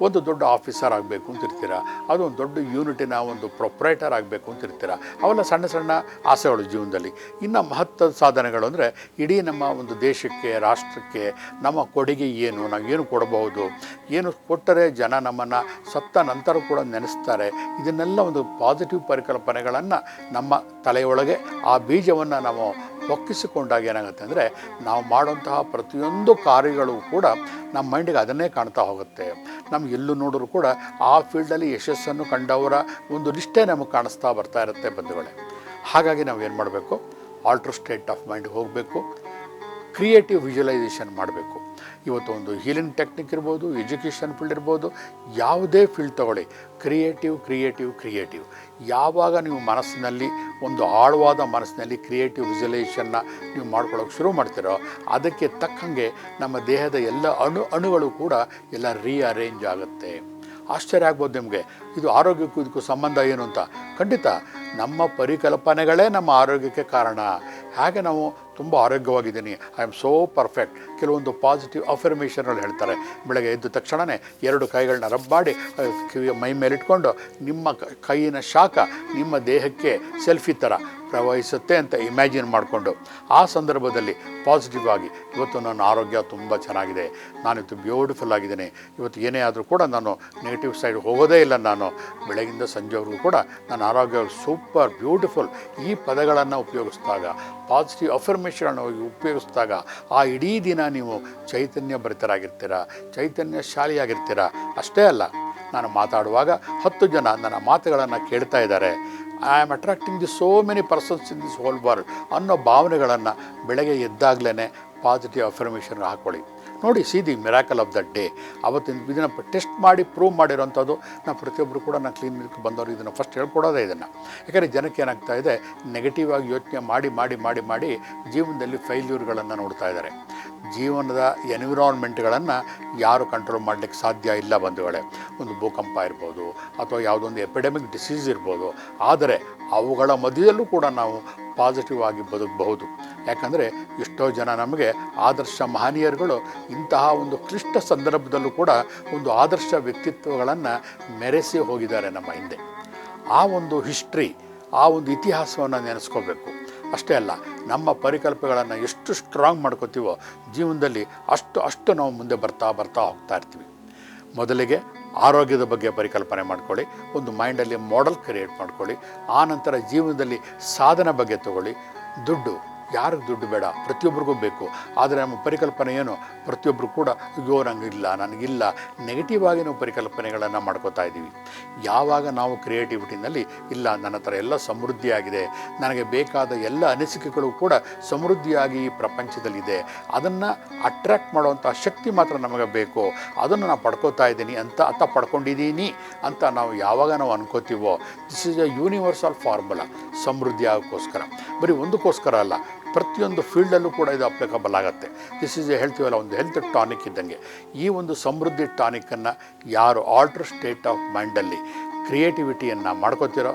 S1: ಒಂದು ದೊಡ್ಡ ಆಫೀಸರ್ ಆಗಬೇಕು ಅಂತಿರ್ತೀರ ಅದು ಒಂದು ದೊಡ್ಡ ಯೂನಿಟಿನ ಒಂದು ಪ್ರೊಪ್ರೈಟರ್ ಆಗಬೇಕು ಅಂತ ಇರ್ತೀರ? ಅವೆಲ್ಲ ಸಣ್ಣ ಸಣ್ಣ ಆಸೆಗಳು ಜೀವನದಲ್ಲಿ. ಇನ್ನು ಮಹತ್ವದ ಸಾಧನೆಗಳು ಅಂದರೆ ಇಡೀ ನಮ್ಮ ಒಂದು ದೇಶಕ್ಕೆ, ರಾಷ್ಟ್ರಕ್ಕೆ ನಮ್ಮ ಕೊಡುಗೆ ಏನು? ನಾವು ಏನು ಕೊಡಬಹುದು? ಏನು ಕೊಟ್ಟರೆ ಜನ ನಮ್ಮನ್ನು ಸತ್ತ ನಂತರ ಕೂಡ ನೆನೆಸ್ತಾರೆ. ಇದನ್ನೆಲ್ಲ ಒಂದು ಪಾಸಿಟಿವ್ ಪರಿಕಲ್ಪನೆಗಳನ್ನು ನಮ್ಮ ತಲೆಯೊಳಗೆ ಆ ಬೀಜವನ್ನು ನಾವು ಒಕ್ಕಿಸಿಕೊಂಡಾಗ ಏನಾಗುತ್ತೆ ಅಂದರೆ ನಾವು ಮಾಡುವಂತಹ ಪ್ರತಿಯೊಂದು ಕಾರ್ಯಗಳು ಕೂಡ ನಮ್ಮ ಮೈಂಡಿಗೆ ಅದನ್ನೇ ಕಾಣ್ತಾ ಹೋಗುತ್ತೆ. ನಮ್ಗೆ ಎಲ್ಲೂ ನೋಡಿದ್ರು ಕೂಡ ಆ ಫೀಲ್ಡಲ್ಲಿ ಯಶಸ್ಸನ್ನು ಕಂಡವರ ಒಂದು ಲಿಸ್ಟೇ ನಮಗೆ ಕಾಣಿಸ್ತಾ ಬರ್ತಾ ಇರುತ್ತೆ ಬಂಧುಗಳೇ. ಹಾಗಾಗಿ ನಾವು ಏನು ಮಾಡಬೇಕು? ಆಲ್ಟ್ರ್ ಸ್ಟೇಟ್ ಆಫ್ ಮೈಂಡ್ ಹೋಗಬೇಕು. ಕ್ರಿಯೇಟಿವ್ ವಿಜುವಲೈಸೇಷನ್ ಮಾಡಬೇಕು. ಇವತ್ತು ಒಂದು ಹೀಲಿಂಗ್ ಟೆಕ್ನಿಕ್ ಇರ್ಬೋದು ಎಜುಕೇಷನ್ ಫೀಲ್ಡ್ ಇರ್ಬೋದು, ಯಾವುದೇ ಫೀಲ್ಡ್ ತಗೊಳ್ಳಿ. ಕ್ರಿಯೇಟಿವ್ ಕ್ರಿಯೇಟಿವ್ ಕ್ರಿಯೇಟಿವ್ ಯಾವಾಗ ನೀವು ಮನಸ್ಸಿನಲ್ಲಿ ಒಂದು ಆಳವಾದ ಮನಸ್ಸಿನಲ್ಲಿ ಕ್ರಿಯೇಟಿವ್ ವಿಜುಲೇಷನ್ನ ನೀವು ಮಾಡ್ಕೊಳ್ಳೋಕೆ ಶುರು ಮಾಡ್ತೀರೋ, ಅದಕ್ಕೆ ತಕ್ಕಂಗೆ ನಮ್ಮ ದೇಹದ ಎಲ್ಲ ಅಣು, ಅಣುಗಳು ಕೂಡ ಎಲ್ಲ ರೀಅರೇಂಜ್ ಆಗುತ್ತೆ. ಆಶ್ಚರ್ಯ ಆಗ್ಬೋದು ನಿಮಗೆ. ಇದು ಆರೋಗ್ಯಕ್ಕೂ ಇದಕ್ಕೂ ಸಂಬಂಧ ಏನು ಅಂತ? ಖಂಡಿತ ನಮ್ಮ ಪರಿಕಲ್ಪನೆಗಳೇ ನಮ್ಮ ಆರೋಗ್ಯಕ್ಕೆ ಕಾರಣ. ಹಾಗೆ ನಾವು ತುಂಬ ಆರೋಗ್ಯವಾಗಿದ್ದೀನಿ. ಐ ಆಮ್ ಸೋ ಪರ್ಫೆಕ್ಟ್ ಕೆಲವೊಂದು ಪಾಸಿಟಿವ್ ಅಫರ್ಮೇಷನ್ಗಳು ಹೇಳ್ತಾರೆ. ಬೆಳಗ್ಗೆ ಎದ್ದ ತಕ್ಷಣವೇ ಎರಡು ಕೈಗಳನ್ನ ರಬ್ ಮಾಡಿ ಕಿವಿಯ ಮೈ ಮೇಲಿಟ್ಕೊಂಡು ನಿಮ್ಮ ಕೈಯಿನ ಶಾಖ ನಿಮ್ಮ ದೇಹಕ್ಕೆ ಸೆಲ್ಫಿ ಥರ ಪ್ರವಹಿಸುತ್ತೆ ಅಂತ ಇಮ್ಯಾಜಿನ್ ಮಾಡಿಕೊಂಡು ಆ ಸಂದರ್ಭದಲ್ಲಿ ಪಾಸಿಟಿವ್ ಆಗಿ, ಇವತ್ತು ನನ್ನ ಆರೋಗ್ಯ ತುಂಬ ಚೆನ್ನಾಗಿದೆ ನಾನಿವತ್ತು ಬ್ಯೂಟಿಫುಲ್ ಆಗಿದ್ದೇನೆ, ಇವತ್ತು ಏನೇ ಆದರೂ ಕೂಡ ನಾನು ನೆಗೆಟಿವ್ ಸೈಡ್ ಹೋಗೋದೇ ಇಲ್ಲ ನಾನು, ಬೆಳಗಿಂದ ಸಂಜೆವರೆಗೂ ಕೂಡ ನನ್ನ ಆರೋಗ್ಯ ಸೂಪರ್, ಬ್ಯೂಟಿಫುಲ್ ಈ ಪದಗಳನ್ನು ಉಪಯೋಗಿಸಿದಾಗ, ಪಾಸಿಟಿವ್ ಅಫರ್ಮೇಷನ್ ಉಪಯೋಗಿಸಿದಾಗ, ಆ ಇಡೀ ದಿನ ನೀವು ಚೈತನ್ಯ ಭರಿತರಾಗಿರ್ತೀರ, ಚೈತನ್ಯ ಶಾಲಿಯಾಗಿರ್ತೀರ? ಅಷ್ಟೇ ಅಲ್ಲ, ನಾನು ಮಾತಾಡುವಾಗ ಹತ್ತು ಜನ ನನ್ನ ಮಾತುಗಳನ್ನು ಕೇಳ್ತಾ ಇದ್ದಾರೆ. I am attracting the so many persons in this whole world ಅನ್ನೋ ಭಾವನೆಗಳನ್ನು ಬೆಳಗ್ಗೆ ಎದ್ದಾಗಲೇ ಪಾಸಿಟಿವ್ ಅಫರ್ಮೇಷನ್ ಹಾಕ್ಕೊಳ್ಳಿ. ನೋಡಿ see the miracle of the day ಅವತ್ತಿನ ಇದನ್ನು ಟೆಸ್ಟ್ ಮಾಡಿ ಪ್ರೂವ್ ಮಾಡಿರೋಂಥದ್ದು ನಾವು ಪ್ರತಿಯೊಬ್ಬರು ಕೂಡ ನಾನು ಕ್ಲೀನ್ ಮಿಲ್ಕ್ ಬಂದವರು ಇದನ್ನು ಫಸ್ಟ್ ಹೇಳ್ಕೊಡೋದೇ ಇದನ್ನು. ಯಾಕಂದರೆ ಜನಕ್ಕೆ ಏನಾಗ್ತಾ ಇದೆ ನೆಗೆಟಿವ್ ಆಗಿ ಯೋಚನೆ ಮಾಡಿ ಮಾಡಿ ಮಾಡಿ ಮಾಡಿ ಜೀವನದಲ್ಲಿ ಫೈಲ್ಯೂರ್ಗಳನ್ನು ನೋಡ್ತಾ ಇದ್ದಾರೆ. ಜೀವನದ ಎನ್ವಿರಾನ್ಮೆಂಟ್ಗಳನ್ನು ಯಾರು ಕಂಟ್ರೋಲ್ ಮಾಡಲಿಕ್ಕೆ ಸಾಧ್ಯ ಇಲ್ಲ ಬಂಧುಗಳೇ. ಒಂದು ಭೂಕಂಪ ಇರ್ಬೋದು, ಅಥವಾ ಯಾವುದೊಂದು ಎಪಿಡೆಮಿಕ್ ಡಿಸೀಸ್ ಇರ್ಬೋದು. ಆದರೆ ಅವುಗಳ ಮಧ್ಯದಲ್ಲೂ ಕೂಡ ನಾವು ಪಾಸಿಟಿವ್ ಆಗಿ ಬದುಕಬಹುದು. ಯಾಕಂದರೆ ಎಷ್ಟೋ ಜನ ನಮಗೆ ಆದರ್ಶ ಮಹನೀಯರುಗಳು ಇಂತಹ ಒಂದು ಕ್ಲಿಷ್ಟ ಸಂದರ್ಭದಲ್ಲೂ ಕೂಡ ಒಂದು ಆದರ್ಶ ವ್ಯಕ್ತಿತ್ವಗಳನ್ನು ಮೆರೆಸಿ ಹೋಗಿದ್ದಾರೆ ನಮ್ಮ ಹಿಂದೆ. ಆ ಒಂದು ಹಿಸ್ಟ್ರಿ ಆ ಒಂದು ಇತಿಹಾಸವನ್ನು ನೆನೆಸ್ಕೋಬೇಕು. ಅಷ್ಟೇ ಅಲ್ಲ, ನಮ್ಮ ಪರಿಕಲ್ಪನೆಗಳನ್ನು ಎಷ್ಟು ಸ್ಟ್ರಾಂಗ್ ಮಾಡ್ಕೋತೀವೋ ಜೀವನದಲ್ಲಿ ಅಷ್ಟು ಅಷ್ಟು ನಾವು ಮುಂದೆ ಬರ್ತಾ ಬರ್ತಾ ಹೋಗ್ತಾ ಇರ್ತೀವಿ. ಮೊದಲಿಗೆ ಆರೋಗ್ಯದ ಬಗ್ಗೆ ಪರಿಕಲ್ಪನೆ ಮಾಡ್ಕೊಳ್ಳಿ, ಒಂದು ಮೈಂಡಲ್ಲಿ ಮಾಡೆಲ್ ಕ್ರಿಯೇಟ್ ಮಾಡ್ಕೊಳ್ಳಿ, ಆ ನಂತರ ಜೀವನದಲ್ಲಿ ಸಾಧನೆ ಬಗ್ಗೆ ತಗೊಳ್ಳಿ. ದುಡ್ಡು ಯಾರಿಗೆ ದುಡ್ಡು ಬೇಡ, ಪ್ರತಿಯೊಬ್ಬರಿಗೂ ಬೇಕು. ಆದರೆ ನಮ್ಮ ಪರಿಕಲ್ಪನೆ ಏನು? ಪ್ರತಿಯೊಬ್ಬರು ಕೂಡ, ಅಯ್ಯೋ ನನಗಿಲ್ಲ ನನಗಿಲ್ಲ. ನೆಗೆಟಿವ್ ಆಗಿ ನಾವು ಪರಿಕಲ್ಪನೆಗಳನ್ನು ಮಾಡ್ಕೋತಾ ಇದ್ದೀವಿ. ಯಾವಾಗ ನಾವು ಕ್ರಿಯೇಟಿವಿಟಿನಲ್ಲಿ, ಇಲ್ಲ, ನನ್ನ ಹತ್ರ ಎಲ್ಲ ಸಮೃದ್ಧಿಯಾಗಿದೆ, ನನಗೆ ಬೇಕಾದ ಎಲ್ಲ ಅನಿಸಿಕೆಗಳು ಕೂಡ ಸಮೃದ್ಧಿಯಾಗಿ ಈ ಪ್ರಪಂಚದಲ್ಲಿದೆ, ಅದನ್ನು ಅಟ್ರ್ಯಾಕ್ಟ್ ಮಾಡುವಂಥ ಶಕ್ತಿ ಮಾತ್ರ ನಮಗೆ ಬೇಕು. ಅದನ್ನು ನಾನು ಪಡ್ಕೋತಾ ಇದ್ದೀನಿ ಅಂತ ಅಂತ ಪಡ್ಕೊಂಡಿದ್ದೀನಿ ಅಂತ ನಾವು ಯಾವಾಗ ನಾವು ಅನ್ಕೋತೀವೋ this is a universal formula ಸಮೃದ್ಧಿ ಆಗೋಕ್ಕೋಸ್ಕರ. ಬರೀ ಒಂದಕ್ಕೋಸ್ಕರ ಅಲ್ಲ ಪ್ರತಿಯೊಂದು ಫೀಲ್ಡಲ್ಲೂ ಕೂಡ ಇದು ಅಪ್ಲಿಕಬಲ್ ಆಗುತ್ತೆ. ದಿಸ್ ಇಸ್ ಹೇಳ್ತೀವಲ್ಲ ಒಂದು ಹೆಲ್ತ್ ಟಾನಿಕ್ ಇದ್ದಂಗೆ. ಈ ಒಂದು ಸಮೃದ್ಧಿ ಟಾನಿಕನ್ನು ಯಾರು ಆಲ್ಟ್ರ್ ಸ್ಟೇಟ್ ಆಫ್ ಮೈಂಡಲ್ಲಿ ಕ್ರಿಯೇಟಿವಿಟಿಯನ್ನು ಮಾಡ್ಕೋತಿರೋ,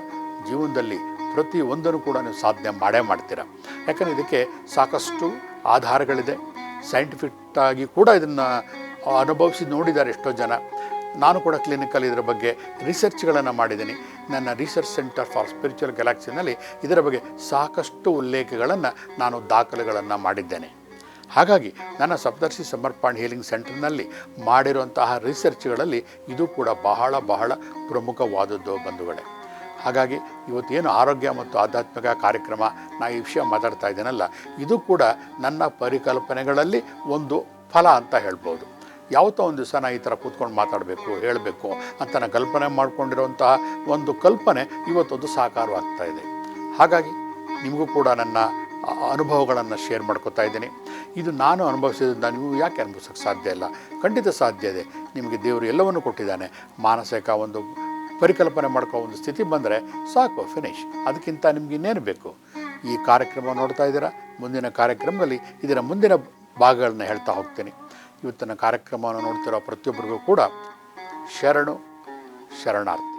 S1: ಜೀವನದಲ್ಲಿ ಪ್ರತಿಯೊಂದನ್ನು ಕೂಡ ನೀವು ಸಾಧನೆ ಮಾಡೇ ಮಾಡ್ತೀರ. ಯಾಕಂದರೆ ಇದಕ್ಕೆ ಸಾಕಷ್ಟು ಆಧಾರಗಳಿದೆ. ಸೈಂಟಿಫಿಕ್ ಆಗಿ ಕೂಡ ಇದನ್ನು ಅನುಭವಿಸಿ ನೋಡಿದ್ದಾರೆ ಎಷ್ಟೋ ಜನ. ನಾನು ಕೂಡ ಕ್ಲಿನಿಕಲ್ಲಿ ಇದರ ಬಗ್ಗೆ ರಿಸರ್ಚ್ಗಳನ್ನು ಮಾಡಿದ್ದೀನಿ. ನನ್ನ ರಿಸರ್ಚ್ ಸೆಂಟರ್ ಫಾರ್ ಸ್ಪಿರಿಚುವಲ್ ಗ್ಯಾಲಕ್ಸಿನಲ್ಲಿ ಇದರ ಬಗ್ಗೆ ಸಾಕಷ್ಟು ಉಲ್ಲೇಖಗಳನ್ನು ನಾನು ದಾಖಲೆಗಳನ್ನು ಮಾಡಿದ್ದೇನೆ. ಹಾಗಾಗಿ ನನ್ನ ಸಪ್ತರ್ಷಿ ಸಮರ್ಪಣ್ ಹೀಲಿಂಗ್ ಸೆಂಟರ್ನಲ್ಲಿ ಮಾಡಿರುವಂತಹ ರಿಸರ್ಚ್ಗಳಲ್ಲಿ ಇದು ಕೂಡ ಬಹಳ ಬಹಳ ಪ್ರಮುಖವಾದದ್ದು ಬಂಧುಗಳೇ. ಹಾಗಾಗಿ ಇವತ್ತೇನು ಆರೋಗ್ಯ ಮತ್ತು ಆಧ್ಯಾತ್ಮಿಕ ಕಾರ್ಯಕ್ರಮ ನಾ ಈ ವಿಷಯ ಮಾತಾಡ್ತಾ ಇದ್ದೇನಲ್ಲ, ಇದು ಕೂಡ ನನ್ನ ಪರಿಕಲ್ಪನೆಗಳಲ್ಲಿ ಒಂದು ಫಲ ಅಂತ ಹೇಳ್ಬೋದು. ಯಾವತ್ತೋ ಒಂದು ದಿವಸ ನಾ ಈ ಥರ ಕೂತ್ಕೊಂಡು ಮಾತಾಡಬೇಕು, ಹೇಳಬೇಕು ಅಂತ ನಾನು ಕಲ್ಪನೆ ಮಾಡಿಕೊಂಡಿರುವಂತಹ ಒಂದು ಕಲ್ಪನೆ ಇವತ್ತೊಂದು ಸಾಕಾರವಾಗ್ತಾ ಇದೆ. ಹಾಗಾಗಿ ನಿಮಗೂ ಕೂಡ ನನ್ನ ಅನುಭವಗಳನ್ನು ಶೇರ್ ಮಾಡ್ಕೊತಾ ಇದ್ದೀನಿ. ಇದು ನಾನು ಅನುಭವಿಸಿದ್ರಿಂದ ನೀವು ಯಾಕೆ ಅನುಭವಿಸೋಕ್ಕೆ ಸಾಧ್ಯ ಇಲ್ಲ? ಖಂಡಿತ ಸಾಧ್ಯ ಇದೆ. ನಿಮಗೆ ದೇವರು ಎಲ್ಲವನ್ನು ಕೊಟ್ಟಿದ್ದಾನೆ. ಮಾನಸಿಕ ಒಂದು ಪರಿಕಲ್ಪನೆ ಮಾಡ್ಕೋ ಒಂದು ಸ್ಥಿತಿ ಬಂದರೆ ಸಾಕು ಫಿನಿಶ್ ಅದಕ್ಕಿಂತ ನಿಮಗೆ ಇನ್ನೇನು ಬೇಕು? ಈ ಕಾರ್ಯಕ್ರಮ ನೋಡ್ತಾ ಇದ್ದೀರಾ? ಮುಂದಿನ ಕಾರ್ಯಕ್ರಮದಲ್ಲಿ ಇದರ ಮುಂದಿನ ಭಾಗಗಳನ್ನ ಹೇಳ್ತಾ ಹೋಗ್ತೀನಿ. ಇವತ್ತಿನ ಕಾರ್ಯಕ್ರಮವನ್ನು ನೋಡ್ತಿರೋ ಪ್ರತಿಯೊಬ್ಬರಿಗೂ ಕೂಡ ಶರಣು ಶರಣಾರ್ಥಿ.